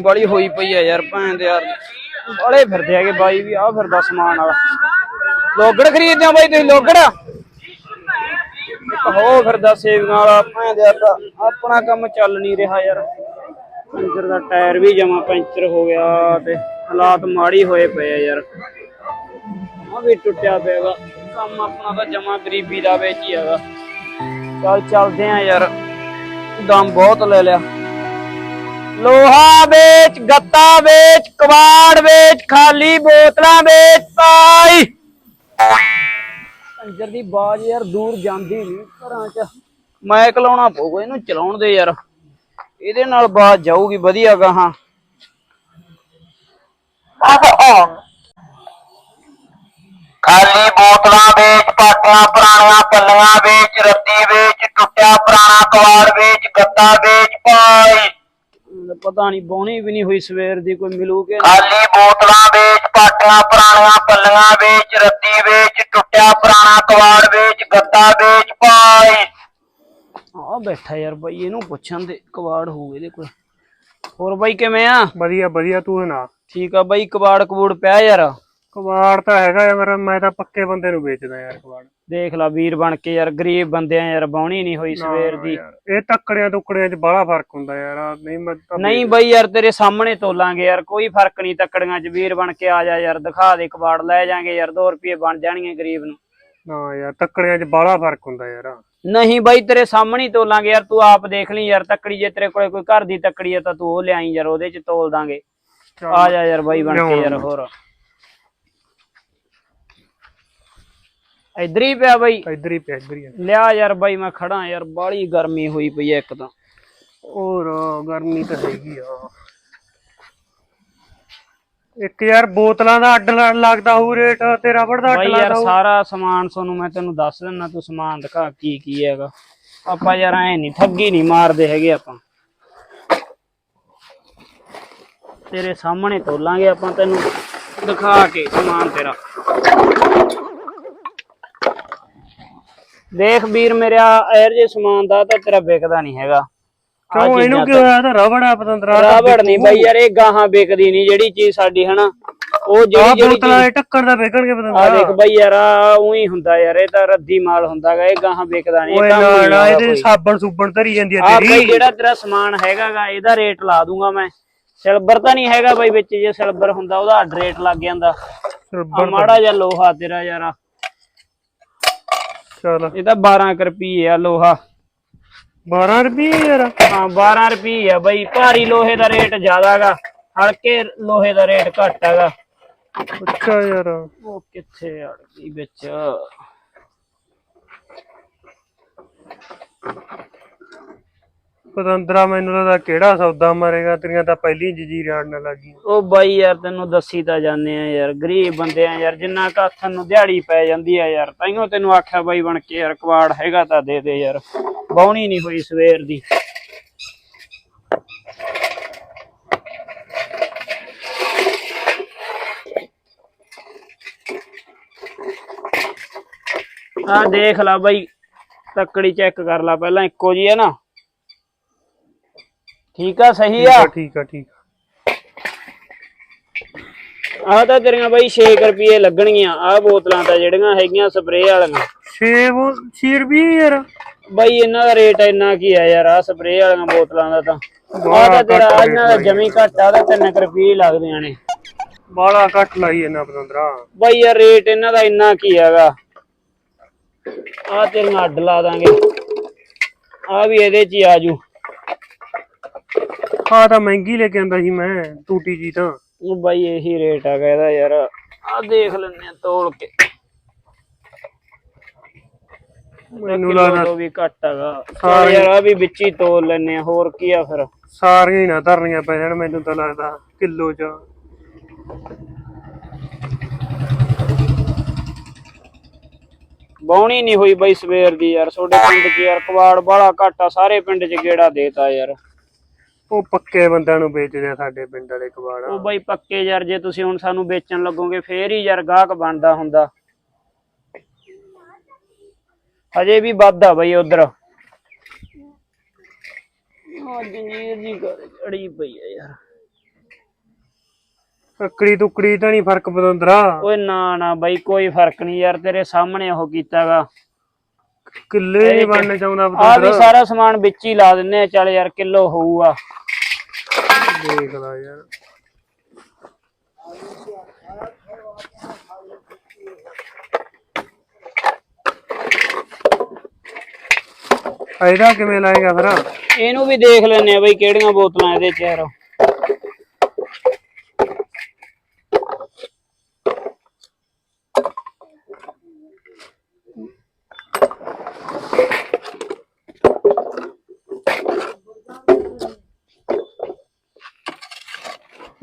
ਬੜੀ ਹੋਈ ਪਈ ਆ ਯਾਰ ਭੈਣ ਦੇ ਯਾਰ ਬੜੇ ਫਿਰਦੇ ਹੈਗੇ ਬਾਈ ਵੀ ਆ ਫਿਰਦਾ ਸਮਾਨ ਵਾਲਾ। ਲੋਗੜ ਖਰੀਦਦੇ ਆ ਬਾਈ ਤੁਸੀਂ ਲੋਗੜ? ਹੋ ਫਿਰਦਾ ਸੇਵੀਆਂ ਵਾਲਾ, ਭੈਣ ਦੇ ਯਾਰ ਆਪਣਾ ਕੰਮ ਚੱਲ ਨਹੀਂ ਰਿਹਾ ਯਾਰ। ਪੈਂਚਰ ਦਾ ਟਾਇਰ ਵੀ ਜਮਾ ਪੈਂਚਰ ਹੋ ਗਿਆ ਤੇ ਹਾਲਾਤ ਮਾੜੀ ਹੋਏ ਪਏ ਆ ਯਾਰ। ਆ ਵੀ ਟੁੱਟਿਆ ਪਿਆਗਾ ਕੰਮ ਆਪਣਾ ਤਾਂ ਜਮਾ ਗਰੀਬੀ ਦਾ ਵਿੱਚ ਹੀ ਹੈਗਾ। ਚੱਲ ਚੱਲਦੇ ਆ ਯਾਰ। ਦਮ ਬਹੁਤ ਲੈ ਲਿਆ। ਲੋਹਾ ਵੇਚ ਗੱਤਾ ਵੇਚ ਕਵਾੜ ਵੇਚ ਖਾਲੀ ਬੋਤਲਾਂ ਵੇਚ ਪਾਈ ਕੰਜਰ ਦੀ ਬਾਜ ਯਾਰ ਦੂਰ ਜਾਂਦੀ ਨਹੀਂ ਘਰਾਂ 'ਚ। ਮੈਕ ਲਾਉਣਾ ਪਊਗਾ ਇਹਨੂੰ ਚਲਾਉਣ ਦੇ ਯਾਰ। ਇਹਦੇ ਨਾਲ ਬਾਜ ਜਾਊਗੀ ਵਧੀਆ ਗਾਹਾਂ। ਖਾਲੀ ਬੋਤਲਾਂ ਵੇਚ ਪਾਟੀਆਂ ਪੁਰਾਣੀਆਂ ਪੱਲੀਆਂ ਵੇਚ ਰੱਦੀ ਵੇਚ ਟੁੱਟਿਆ ਪੁਰਾਣਾ ਕਵਾੜ ਵੇਚ ਗੱਤਾ ਵੇਚ ਪਾਈ ਪਤਾ ਨਹੀਂ ਬੋਣੀ ਵੀ ਨਹੀਂ ਹੋਈ ਸਵੇਰ ਦੀ ਕੋਈ ਮਿਲੂ ਕਿ ਖਾਲੀ ਬੋਤਲਾਂ ਵੇਚ ਪਾਟੀਆਂ ਪੁਰਾਣੀਆਂ ਪੱਲੀਆਂ ਵੇਚ ਰੱਦੀ ਵੇਚ ਟੁੱਟਿਆ ਪੁਰਾਣਾ ਕਵਾੜ ਵੇਚ ਗੱਤਾ ਵੇਚ ਪਾਈ ਆ ਬੈਠਾ ਯਾਰ ਬਾਈ ਇਹਨੂੰ ਪੁੱਛਣ ਦੇ ਕਵਾੜ ਹੋਊ ਇਹਦੇ ਕੋਲ। ਹੋਰ ਬਾਈ ਕਿਵੇਂ ਆ? ਵਧੀਆ ਵਧੀਆ ਤੂੰ ਸੁਣਾ? ਠੀਕ ਆ ਬਾਈ ਕਵਾੜ ਕਬੂੜ ਪਿਆ ਯਾਰ। ਕਬਾੜ ਤਾਂ ਹੈਗਾ ਯਾਰ ਮੈਂ ਤਾਂ ਪੱਕੇ ਬੰਦੇ ਨੂੰ ਵੇਚਦਾ ਯਾਰ ਕਬਾੜ। ਦੇਖ ਲਾ ਵੀਰ ਬਣ ਕੇ ਯਾਰ ਗਰੀਬ ਬੰਦਿਆਂ ਯਾਰ ਬਾਉਣੀ ਨਹੀਂ ਹੋਈ ਸਵੇਰ ਦੀ। ਇਹ ਤੱਕੜਿਆਂ ਟੁਕੜਿਆਂ 'ਚ ਬੜਾ ਫ਼ਰਕ ਹੁੰਦਾ ਯਾਰ ਨਹੀਂ ਮੈਂ ਨਹੀਂ ਬਾਈ ਯਾਰ ਤੇਰੇ ਸਾਹਮਣੇ ਤੋਲਾਂਗੇ ਯਾਰ ਕੋਈ ਫ਼ਰਕ ਨਹੀਂ ਤੱਕੜੀਆਂ 'ਚ ਵੀਰ ਬਣ ਕੇ ਆ ਜਾ ਯਾਰ ਦਿਖਾ ਦੇ ਕਬਾੜ ਲੈ ਜਾਾਂਗੇ ਯਾਰ 2 ਰੁਪਏ ਬਣ ਜਾਣਗੇ ਗਰੀਬ ਨੂੰ। ਨਾ ਯਾਰ ਤੱਕੜਿਆਂ 'ਚ ਬੜਾ ਫ਼ਰਕ ਹੁੰਦਾ ਯਾਰ ਨਹੀਂ ਬਾਈ ਤੇਰੇ ਸਾਹਮਣੇ ਹੀ ਤੋਲਾਂਗੇ ਯਾਰ ਤੂੰ ਆਪ ਦੇਖ ਲਈ ਯਾਰ ਤੱਕੜੀ ਜੇ ਤੇਰੇ ਕੋਲੇ ਕੋਈ ਘਰ ਦੀ ਤੱਕੜੀ ਆ ਤਾਂ ਤੂੰ ਉਹ ਲਿਆਈ ਯਾਰ ਉਹਦੇ 'ਚ ਤੋਲ ਦਾਂਗੇ। ਆ ਜਾ ਯਾਰ ਬਾਈ ਬਣ ਕੇ ਯਾਰ ਹੋਰ। ਇਧਰ ਹੀ ਪਿਆ ਬਾਈ। ਇੱਧਰ ਹੀ ਪਿਆ ਇੱਧਰ ਹੀ ਆ। ਲਿਆ ਯਾਰ ਬਾਈ ਮੈਂ ਖੜਾ ਯਾਰ ਬਾਲੀ ਗਰਮੀ ਹੋਈ ਪਈ ਐ ਇੱਕ ਤਾਂ। ਹੋਰ ਗਰਮੀ ਤਾਂ ਹੈਗੀ ਆ। ਇੱਕ ਯਾਰ ਬੋਤਲਾਂ ਦਾ ਅੱਡ ਲ- ਲੱਗਦਾ ਹੋਊ ਰੇਟ ਤੇ ਰਬੜ ਦਾ ਅੱਡ ਬਾਈ ਯਾਰ ਲੱਗਦਾ ਹੋਊ। ਸਾਰਾ ਸਮਾਨ ਤੁਹਾਨੂੰ ਮੈਂ ਤੈਨੂੰ ਦੱਸ ਦਿੰਦਾ ਤੂੰ ਸਮਾਨ ਦਿਖਾ ਕੀ ਕੀ ਹੈਗਾ। ਆਪਾਂ ਯਾਰ ਐ ਨਹੀਂ ਠੱਗੀ ਨਹੀਂ ਮਾਰਦੇ ਹੈਗੇ ਆਪਾਂ। ਤੇਰੇ ਸਾਹਮਣੇ ਤੋਲਾਂਗੇ ਆਪਾਂ ਤੈਨੂੰ ਦਿਖਾ ਕੇ ਸਮਾਨ ਤੇਰਾ। ਦੇਖ ਵੀਰ ਮੇਰਾ ਐਰ ਜੇ ਸਮਾਨ ਦਾ ਤਾਂ ਤੇਰਾ ਵਿਕਦਾ ਨਹੀਂ ਹੈਗਾ। ਕਿਉਂ? ਇਹਨੂੰ ਕੀ ਹੋਇਆ? ਤਾਂ ਰਬੜ ਆ ਪਤੰਦਰਾ ਰਾਵੜ ਨਹੀਂ ਬਾਈ ਯਾਰ ਇਹ ਗਾਹਾਂ ਵਿਕਦੀ ਨਹੀਂ ਜਿਹੜੀ ਚੀਜ਼ ਸਾਡੀ ਹਨਾ? ਉਹ ਆ ਜਿਹੜੀ ਜਿਹੜੀ ਬੋਤਲਾਂ ਦੇ ਟੱਕਰ ਦਾ ਵੇਚਣਗੇ ਆ। ਪਤੰਦਰਾ ਦੇਖ ਬਾਈ ਯਾਰ ਆ ਉਹੀ ਹੁੰਦਾ ਯਾਰ ਇਹ ਤਾਂ ਰੱਦੀ ਮਾਲ ਹੁੰਦਾਗਾ ਇਹ ਗਾਹਾਂ ਵਿਕਦਾ ਨਹੀਂ ਇਹ ਕੰਮ ਨਾ ਇਹਦੇ। ਸਾਬਣ ਸੁਬਣ ਧਰੀ ਜਾਂਦੀ ਆ ਆ ਬਾਈ ਤੇਰੀ ਜਿਹੜਾ ਤੇਰਾ ਸਮਾਨ ਹੈਗਾਗਾ ਇਹਦਾ ਰੇਟ ਲਾ ਦੂੰਗਾ ਮੈਂ। ਸਿਲਵਰ ਤਾਂ ਨਹੀਂ ਹੈਗਾ ਬਾਈ ਵਿੱਚ ਜੇ ਸਿਲਵਰ ਹੁੰਦਾ ਉਹਦਾ ਅੱਡ ਰੇਟ ਲੱਗ ਜਾਂਦਾ। ਆ ਮਾੜਾ ਜਿਹਾ ਲੋਹਾ ਤੇਰਾ ਯਾਰ ਆ। ਚਲ। ਇਹ ਤਾਂ 12 ਕੁ ਰੁਪਏ ਆ ਲੋਹਾ। 12 ਰੁਪਏ ਯਾਰ? ਹਾਂ 12 ਰੁਪਏ ਆ ਬਾਈ। ਭਾਰੀ ਲੋਹੇ ਦਾ ਰੇਟ ਜ਼ਿਆਦਾਗਾ। ਹਲਕੇ ਲੋਹੇ ਦਾ ਰੇਟ ਘੱਟ ਹੈਗਾ ਅੱਛਾ ਯਾਰ। ਉਹ ਕਿੱਥੇ ਅੜ ਗਈ ਵਿੱਚ? ਪਤੰਦਰਾ, ਮੈਨੂੰ ਲੱਗਦਾ ਕਿਹੜਾ ਸੌਦਾ ਮਾਰੇਗਾ? ਤੇਰੀਆਂ ਤਾਂ ਪਹਿਲੀ ਜਜੀਰ ਅੜਨ ਲੱਗੀ ਉਹ ਬਾਈ ਯਾਰ, ਤੈਨੂੰ ਦੱਸੀ ਤਾਂ ਜਾਂਦੇ ਆ ਯਾਰ। ਗਰੀਬ ਬੰਦੇ ਆ ਯਾਰ, ਜਿੰਨਾ ਕੁ ਨੂੰ ਦਿਹਾੜੀ ਪੈ ਜਾਂਦੀ ਆ ਯਾਰ। ਤਾਈਓ ਤੈਨੂੰ ਆਖਿਆ ਬਾਈ ਬਣ ਕੇ ਯਾਰ, ਕਵਾੜ ਹੈਗਾ ਤਾਂ ਦੇ ਦੇ ਯਾਰ। ਬਾਉਣੀ ਨਹੀਂ ਹੋਈ ਸਵੇਰ ਦੀ। ਆ ਦੇਖ ਲੈ ਬਾਈ, ਤੱਕੜੀ ਚੈੱਕ ਕਰ ਲੈ ਪਹਿਲਾਂ, ਇੱਕੋ ਜੀ ਹੈ ਨਾ। ਠੀਕ ਆ ਸਹੀ ਆ ਠੀਕ ਆ ਠੀਕ ਆ। ਆਹ ਤਾਂ ਤੇਰੀਆਂ ਬਾਈ 6 ਰੁਪਏ ਲੱਗਣਗੀਆਂ। ਆਹ ਬੋਤਲਾਂ ਤਾਂ ਜਿਹੜੀਆਂ ਹੈਗੀਆਂ ਸਪਰੇਅ ਵਾਲੀਆਂ। ਸੇਬ 6 ਰੁਪਏ ਯਾਰ। ਬਾਈ ਇਹਨਾਂ ਦਾ ਰੇਟ ਇੰਨਾ ਕੀ ਆ ਯਾਰ ਆਹ ਸਪਰੇਅ ਵਾਲੀਆਂ ਬੋਤਲਾਂ ਦਾ ਤਾਂ। ਆਹ ਤਾਂ ਤੇਰਾ ਇਹਨਾਂ ਦਾ ਜਮੀ ਘੱਟ ਆ ਤਾਂ 3 ਰੁਪਏ ਲੱਗਦੀਆਂ ਨੇ। ਬਾਲਾ ਘੱਟ ਲਾਈ ਇਹਨਾਂ ਪਤੰਦਰਾ ਬਾਈ ਯਾਰ ਰੇਟ ਇਹਨਾਂ ਦਾ ਇੰਨਾ ਕੀ ਹੈਗਾ। ਆਹ ਤੇਰੀਆਂ ਅੱਡ ਲਾ ਦਾਂਗੇ। ਆਹ ਵੀ ਇਹਦੇ ਚ ਹੀ ਆਜੂ ਆ ਤਾਂ ਮਹਿੰਗੀ ਲੈ ਕੇ ਆਂਦਾ ਸੀ ਮੈਂ ਟੂਟੀ ਜੀ ਤਾਂ। ਉਹ ਬਾਈ ਇਹੀ ਰੇਟ ਹੈਗਾ ਇਹਦਾ ਯਾਰ ਆਹ ਦੇਖ ਆ ਤੋਲ ਕੇ। ਮੈਨੂੰ ਲੱਗਦਾ ਵੀ ਘੱਟ ਹੈਗਾ। ਯਾਰ ਆ ਵੀ ਵਿੱਚ ਹੀ ਤੋਲ ਆ ਹੋਰ ਕੀ ਆ ਫਿਰ? ਸਾਰੀਆਂ ਹੀ ਨਾ ਧਰਨੀਆਂ ਪੈ ਜਾਣ ਮੈਨੂੰ ਤਾਂ ਲੱਗਦਾ ਕਿਲੋ ਚ। ਬਾਉਣੀ ਨਹੀਂ ਹੋਈ ਬਾਈ ਸਵੇਰ ਦੀ ਯਾਰ ਤੁਹਾਡੇ ਪਿੰਡ 'ਚ ਯਾਰ ਕਵਾੜ ਬਾਲਾ ਘਾਟਾ ਸਾਰੇ ਪਿੰਡ 'ਚ ਗੇੜਾ ਦੇਤਾ ਯਾਰ। ਉਹ ਪੱਕੇ ਬੰਦਿਆਂ ਨੂੰ ਵੇਚਦੇ ਆ ਸਾਡੇ ਪਿੰਡ ਵਾਲੇ ਉਹ ਕਬਾੜ ਬਾਈ ਪੱਕੇ ਯਾਰ ਜੇ ਤੁਸੀਂ ਹੁਣ ਸਾਨੂੰ ਵੇਚਣ ਲੱਗੋਗੇ ਫੇਰ ਹੀ ਯਾਰ ਗਾਹਕ ਬਣਦਾ ਹੁੰਦਾ। ਹਜੇ ਵੀ ਵੱਧਦਾ ਬਾਈ ਉਧਰ। ਹਾਂ ਜੰਜੀਰ ਜੀ ਕਰ ਅੜੀ ਪਈ ਆ ਯਾਰ। ਕੱਕੜੀ ਟੁਕੜੀ ਤਾਂ ਨਹੀਂ ਫ਼ਰਕ ਪਤੰਦਰਾ। ਓਏ ਨਾ ਨਾ ਬਾਈ ਕੋਈ ਫ਼ਰਕ ਨਹੀਂ ਯਾਰ ਤੇਰੇ ਸਾਹਮਣੇ ਉਹ ਕੀਤਾਗਾ ਕਿੱਲੇ ਨਹੀਂ ਬਣਨੇ ਚਾਹੁੰਦਾ ਆ ਵੀ ਸਾਰਾ ਸਮਾਨ ਵਿੱਚ ਹੀ ਲਾ ਦਿੰਨੇ ਆ ਚੱਲ ਯਾਰ ਕਿਲੋ ਹੋਊਗਾ। ਦੇਖ ਲੈ ਯਾਰ। ਇਹਦਾ ਕਿਵੇਂ ਲਾਏਗਾ ਫਿਰ? ਇਹਨੂੰ ਵੀ ਦੇਖ ਲੈਨੇ ਆ ਬਈ ਕਿਹੜੀਆਂ ਬੋਤਲਾਂ ਇਹਦੇ ਚ ਯਾਰ।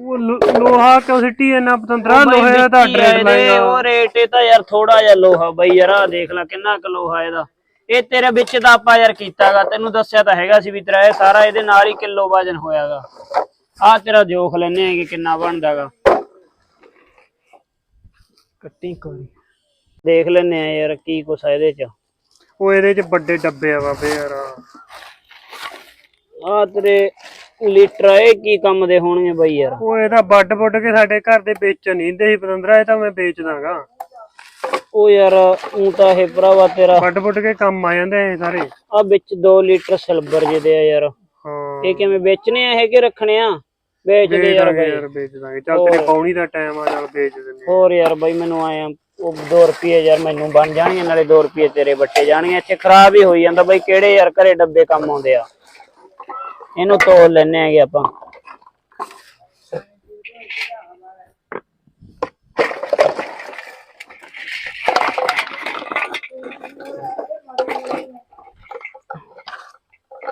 ਉਹ ਲੋ- ਲੋਹਾ ਕਿਉਂ ਸਿੱਟੀ ਇੰਨਾ ਪਤੰਦਰਾ ਬਾਈ ਲੋਹੇ ਦਾ ਤਾਂ ਵਿੱਚੀ ਆ ਡਰੇਡ ਇਹਦੇ, ਲਾਏਗਾ ਉਹ ਰੇਟ ਇਹ ਤਾਂ ਯਾਰ ਥੋੜਾ ਜਿਹਾ ਲੋਹਾ ਬਈ ਯਾਰ ਆ ਦੇਖ ਲੈ ਕਿੰਨਾ ਕੁ ਲੋਹਾ ਇਹਦਾ। ਇਹ ਤੇਰੇ ਵਿੱਚ ਤਾਂ ਆਪਾਂ ਯਾਰ ਕੀਤਾਗਾ ਤੈਨੂੰ ਦੱਸਿਆ ਤਾਂ ਹੈਗਾ ਸੀ ਵੀ ਤੇਰਾ ਇਹ ਸਾਰਾ ਇਹਦੇ ਨਾਲ ਹੀ ਕਿਲੋ ਵਜਨ ਹੋਇਆਗਾ। ਆ ਤੇਰਾ ਜੋਖ ਲੈਨੇ ਆ ਕਿ ਕਿੰਨਾ ਬਣਦਾਗਾ। ਕੱਟੀ ਕੋਈ। ਦੇਖ ਲੈਨੇ ਆ ਯਾਰ ਕੀ ਕੁਛ ਆ ਇਹਦੇ ਚ। ਉਹ ਇਹਦੇ ਚ ਵੱਡੇ ਡੱਬੇ ਆ ਬਾਬੇ ਯਾਰ। ਆ ਤੇਰੇ ਲੀਟਰ ਇਹ ਕੀ ਕੰਮ ਦੇ ਹੋਣਗੇ ਬਈ ਯਾਰ? ਉਹ ਇਹਦਾ ਵੱਡ ਵੱਡ ਕੇ ਸਾਡੇ ਘਰ ਦੇ ਵੇਚਣ ਨਹੀਂ ਦਿੰਦੇ ਸੀ ਪਤੰਦਰਾ ਇਹ ਤਾਂ ਮੈਂ ਵੇਚ ਦਾਂਗਾ ਉਹ ਯਾਰ ਉਹ ਤਾਂ ਇਹ ਭਰਾਵਾ ਤੇਰਾ ਵੱਡ ਵੱਡ ਕੇ ਕੰਮ ਆ ਜਾਂਦੇ ਇਹ ਸਾਰੇ। ਆ ਵਿੱਚ 2 ਲੀਟਰ ਸਿਲਵਰ ਜਿਹਦੇ ਆ ਯਾਰ। ਹਾਂ। ਇਹ ਕਿਵੇਂ ਵੇਚਣੇ ਆ ਇਹ ਕਿ ਰੱਖਣੇ ਆ? ਵੇਚ ਦੇ ਯਾਰ ਬਾਈ। ਯਾਰ ਵੇਚ ਦਾਂਗੇ ਚੱਲ ਤੇਰੀ ਪੌਣੀ ਦਾ ਟਾਈਮ ਆ ਚੱਲ ਵੇਚ ਦਿੰਦੇ। ਹੋਰ ਯਾਰ ਬਾਈ ਮੈਨੂੰ ਆਇਆ ਉਹ 2 ਰੁਪਏ ਯਾਰ ਮੈਨੂੰ ਬਣ ਜਾਣਗੇ ਨਾਲੇ 2 ਰੁਪਏ ਤੇਰੇ ਬੱਟੇ ਜਾਣਗੇ। ਇੱਥੇ ਖਰਾਬ ਹੀ ਹੋਈ ਜਾਂਦਾ ਬਾਈ ਕਿਹੜੇ ਯਾਰ ਘਰੇ ਡੱਬੇ ਕੰਮ ਆਉਂਦੇ ਆ? ਇਹਨੂੰ ਤੋਲ ਲੈਣੇ ਆਗੇ ਆਪਾਂ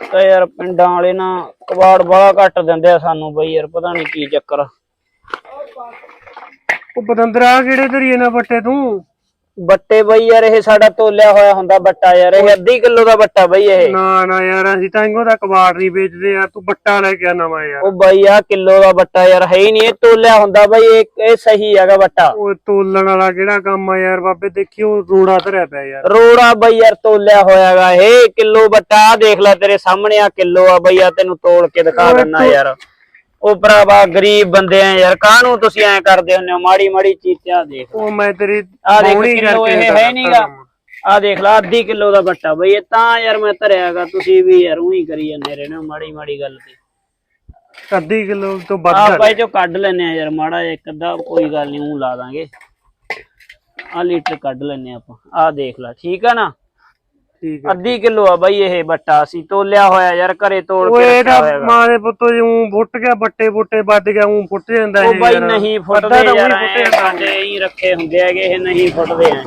ਤਾਂ ਯਾਰ ਪਿੰਡਾਂ ਵਾਲੇ ਨਾ ਕਬਾੜ ਬੜਾ ਘੱਟ ਦਿੰਦੇ ਆ ਸਾਨੂੰ ਬਈ ਯਾਰ, ਪਤਾ ਨਹੀਂ ਕੀ ਚੱਕਰ ਆ। ਉਹ ਪਤੰਦਰਾ ਕਿਹੜੇ ਧਰੀਏ ਨਾ ਬੱਟੇ ਤੂੰ ਬੱਟੇ ਬਈ ਯਾਰ ਇਹ ਸਾਡਾ ਤੋਲਿਆ ਹੋਇਆ ਹੁੰਦਾ ਬੱਟਾ ਯਾਰ ਇਹ ਅੱਧੀ ਕਿਲੋ ਦਾ ਬੱਟਾ ਬਈ ਇਹ। ਨਾ ਨਾ ਯਾਰ ਅਸੀਂ ਤਾਂ ਇਹੋ ਦਾ ਕਬਾੜ ਨਹੀਂ ਵੇਚਦੇ ਯਾਰ ਤੂੰ ਬੱਟਾ ਲੈ ਕੇ ਆ ਨਵਾਂ ਯਾਰ। ਉਹ ਬਈ ਆ ਕਿਲੋ ਦਾ ਬੱਟਾ ਯਾਰ ਹੈ ਹੀ ਨਹੀਂ ਇਹ ਤੋਲਿਆ ਹੁੰਦਾ ਬਈ ਇਹ ਇਹ ਸਹੀ ਹੈਗਾ ਬੱਟਾ। ਉਹ ਤੋਲਣ ਵਾਲਾ ਕਿਹੜਾ ਕੰਮ ਆ ਯਾਰ ਬਾਬੇ ਦੇਖਿਓ ਰੋੜਾ ਧਰਿਆ ਪਿਆ ਯਾਰ। ਰੋੜਾ ਬਈ ਯਾਰ ਤੋਲਿਆ ਹੋਇਆਗਾ ਇਹ ਕਿਲੋ ਬੱਟਾ ਆਹ ਦੇਖ ਲੈ ਤੇਰੇ ਸਾਹਮਣੇ ਆ ਕਿਲੋ ਆ ਬਈ ਆ ਤੈਨੂੰ ਤੋਲ ਕੇ ਦਿਖਾ ਦਿੰਨਾ ਯਾਰ। ਉਹ ਭਰਾਵਾ ਗਰੀਬ ਬੰਦੇ ਆ ਯਾਰ ਕਾਹਨੂੰ ਤੁਸੀਂ ਐ ਕਰਦੇ ਹੁੰਦੇ ਹੋ? ਮਾੜੀ ਮਾੜੀ ਚੀਜ਼ਾਂ ਦੇਖ ਉਹ ਮੈਂ ਤੇਰੀ ਆ ਦੇਖ ਕਿਲੋ ਕਰਕੇ ਇਹ ਹੈ ਨਹੀਂਗਾ। ਆ ਦੇਖ ਲੈ ਅੱਧੀ ਕਿਲੋ ਦਾ ਬੱਟਾ ਬਈ ਇਹ ਤਾਂ ਯਾਰ ਮੈਂ ਧਰਿਆਗਾ ਤੁਸੀਂ ਵੀ ਯਾਰ ਉਹੀ ਕਰੀ ਜਾਂਦੇ ਰਹੇ ਨੇ ਮਾੜੀ ਮਾੜੀ ਗੱਲ ਤੇ। ਅੱਧੀ ਕਿਲੋ ਤੋਂ ਆ। ਵੱਧ ਭਾਈ ਜੋ ਕੱਢ ਲੈਨੇ ਆ ਯਾਰ ਮਾੜਾ ਜਿਹਾ ਇੱਕ ਅੱਧਾ ਕੋਈ ਗੱਲ ਨਹੀਂ ਉਹ ਲਾ ਦਾਂਗੇ। ਆ ਲੀਟਰ ਕੱਢ ਲੈਨੇ ਆਪਾਂ। ਆ ਦੇਖ ਲੈ ਠੀਕ ਆ ਨਾ? ਠੀਕ ਹੈ। ਅੱਧੀ ਕਿਲੋ ਆ ਬਾਈ ਇਹ ਬੱਟਾ ਸੀ ਤੋਲਿਆ ਹੋਇਆ ਯਾਰ ਘਰੇ ਤੋਲ ਕੇ ਇਹਦਾ ਰੱਖਿਆ ਹੋਇਆ ਮਾਂ ਦੇ ਪੁੱਤੋ ਜੀ ਫੁੱਟ ਗਿਆ ਬੱਟੇ ਬੁੱਟੇ ਵੱਜ ਗਿਆ ਊਂ ਫੁੱਟ ਜਾਂਦਾ ਉਹ ਬਾਈ ਯਾਰ। ਨਹੀਂ ਅੱਧਾ ਫੁੱਟਦੇ ਯਾਰ ਹੀ ਸਾਡੇ ਹੀ ਰੱਖੇ ਹੁੰਦੇ ਹੈਗੇ ਇਹ ਨਹੀਂ ਫੁੱਟਦੇ ਐ।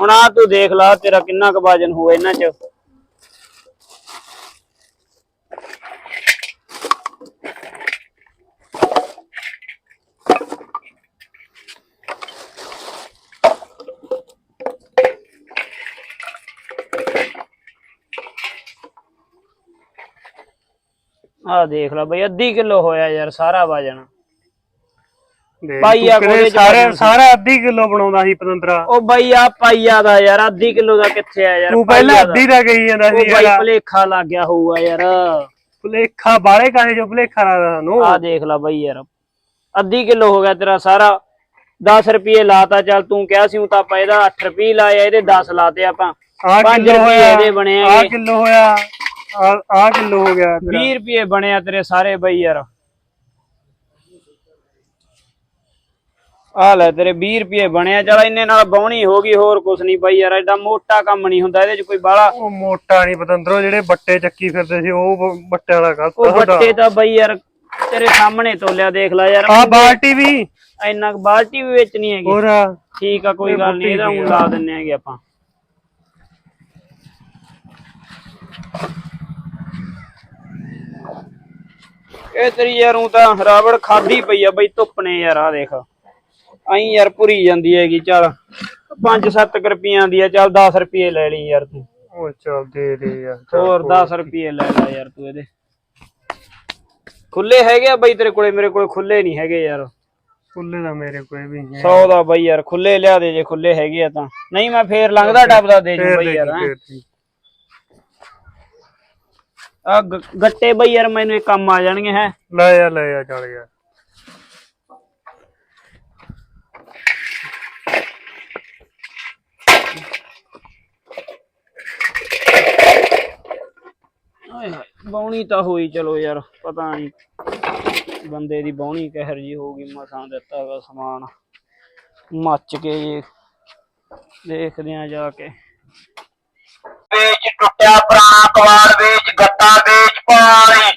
ਹੁਣ ਆ ਤੂੰ ਦੇਖ ਲਾ ਤੇਰਾ ਕਿੰਨਾ ਕੁ ਵਜਨ ਹੋਇਆ ਇਹਨਾਂ ਚ। ਆ ਦੇਖ ਲੈ ਬਈ ਅੱਧੀ ਕਿਲੋ ਹੋਇਆ ਯਾਰ ਸਾਰਾ ਵਜਨ ਦੇਖ, ਪਾਈਆ ਤੂੰ ਕੋਲੇ ਚ ਸਾਰੇ ਅੱਧੀ ਕਿਲੋ ਬਣਾਉਂਦਾ ਸੀ ਪਤੰਦਰਾ। ਉਹ ਬਾਈ ਆ ਪਾਈਆ ਦਾ ਯਾਰ ਅੱਧੀ ਕਿਲੋ ਦਾ ਕਿੱਥੇ ਆ ਯਾਰ ਤੂੰ ਪਹਿਲਾਂ ਪਾਈਆ ਦਾ। ਅੱਧੀ ਦਾ ਕਹੀ ਜਾਂਦਾ ਉਹ ਸੀ ਬਾਈ ਯਾਰ ਭਲੇਖਾ ਲੱਗ ਗਿਆ ਹੋਊਗਾ ਯਾਰ। ਭੁਲੇਖਾ ਬਾਲੇ ਕਾਹੇ ਜੋ ਭੁਲੇਖਾ ਲੱਗਦਾ ਸਾਨੂੰ? ਆ ਦੇਖ ਲੈ ਬਾਈ ਯਾਰ ਅੱਧੀ ਕਿਲੋ ਹੋ ਗਿਆ ਤੇਰਾ ਸਾਰਾ। 10 ਰੁਪਏ ਲਾਤਾ ਚੱਲ ਤੂੰ ਕਿਹਾ ਸੀ ਤਾਂ ਆਪਾਂ ਇਹਦਾ 8 ਰੁਪਏ ਲਾਏ ਇਹਦੇ 10 ਲਾਤੇ ਆਪਾਂ। ਆ 5 ਕਿਲੋ ਰੁਪਏ ਹੋਇਆ ਇਹਦੇ ਬਣੇ ਆ ਹੈਗੇ। ਕਿਲੋ ਹੋਇਆ। ਆ ਆ ਕਿਲੋ ਹੋ ਗਿਆ ਤੇਰਾ। 20 ਰੁਪਏ ਬਣਿਆ ਤੇਰੇ ਸਾਰੇ ਬਈ ਯਾਰ। ਆ ਲੈ ਤੇਰੇ 20 ਰੁਪਏ ਬਣਿਆ। ਚਲ ਇੰਨੇ ਨਾਲ ਬੌਣੀ ਹੋ ਗਈ ਹੋਰ ਕੁਛ ਨਹੀਂ ਬਾਈ ਯਾਰ ਐਡਾ ਮੋਟਾ ਕੰਮ ਨਹੀਂ ਹੁੰਦਾ ਇਹਦੇ ਚ ਕੋਈ ਬਾਲਾ ਉਹ ਮੋਟਾ ਨਹੀਂ ਪਤੰਦਰੋ ਜਿਹੜੇ ਬੱਟੇ ਚੱਕੀ ਫਿਰਦੇ ਸੀ ਉਹ ਬ- ਬੱਟੇ ਵਾਲਾ ਗਲਤ ਉਹ ਬੱਟੇ ਤਾਂ ਬਈ ਯਾਰ ਤੇਰੇ ਸਾਹਮਣੇ ਤੋਲਿਆ ਦੇਖ ਲੈ ਯਾਰ। ਆ ਬਾਲਟੀ ਵੀ। ਇੰਨਾ ਕੁ ਬਾਲਟੀ ਵੀ ਵੇਚਣੀ ਹੈਗੀ। ਹੋਰ ਠੀਕ ਆ ਕੋਈ ਗੱਲ ਨਹੀਂ ਇਹਦਾ ਊਂ ਲਾ ਦਿੰਨੇ ਹੈਗੇ ਆਪਾਂ। ਇਹ ਤੇਰੀ ਯਾਰ ਊਂ ਤਾਂ ਰਾਵੜ ਖਾਦੀ ਪਈ ਆ ਬਈ ਧੁੱਪ ਨੇ ਯਾਰ ਆ ਦੇਖ। ਆਈ ਯਾਰ ਭੁਰੀ ਜਾਂਦੀ ਹੈਗੀ ਚੱਲ। 5-7 ਰੁਪਈਆਂ ਦੀ ਆ ਚੱਲ 10 ਰੁਪਏ ਲੈ ਲਈ ਯਾਰ ਤੂੰ। ਉਹ ਚੱਲ ਦੇ ਦੇ ਯਾਰ ਚੱਲ ਹੋਰ 10 ਰੁਪਏ ਲੈ ਲੈ ਯਾਰ ਤੂੰ ਇਹਦੇ। ਖੁੱਲੇ ਹੈਗੇ ਆ ਬਈ ਤੇਰੇ ਕੋਲੇ ਮੇਰੇ ਕੋਲੇ ਖੁੱਲੇ ਨਹੀਂ ਹੈਗੇ ਯਾਰ। ਫੁੱਲੇ ਦਾ ਮੇਰੇ ਕੋਲ ਵੀ ਹੈ 100 ਦਾ ਬਈ ਯਾਰ ਖੁੱਲੇ ਲਿਆ ਦੇ ਜੇ ਖੁੱਲੇ ਹੈਗੇ ਆ ਤਾਂ। ਨਹੀਂ ਮੈਂ ਫੇਰ ਲੰਘਦਾ ਟੱਪਦਾ ਦੇ ਜੂ ਫੇਰ ਬਈ ਦੇ ਯਾਰ ਫੇਰ ਦੀ। ਆ ਗੱਟੇ ਬਈ ਯਾਰ ਮੈਨੂੰ ਇਹ ਕੰਮ ਆ ਜਾਣਗੇ ਹੈ। ਲੈ ਆ ਲੈ ਆ ਚੱਲ ਯਾਰ ਬੌਣੀ ਤਾਂ ਹੋਈ ਚਲੋ ਯਾਰ ਪਤਾ ਨਹੀਂ ਬੰਦੇ ਦੀ ਬੌਣੀ ਕਹਿਰ ਜੀ ਹੋ ਗਈ ਮਸਾਂ ਦਿੱਤਾਗਾ ਸਮਾਨ। ਮੱਚ ਕੇ ਦੇਖਦੇ ਆ ਜਾ ਕੇ। ਵੇਚ ਟੁੱਟਿਆ ਪੁਰਾਣਾ ਕਵਾੜ ਵੇਚ ਗੱਤਾ ਵੇਚ ਪਾਈ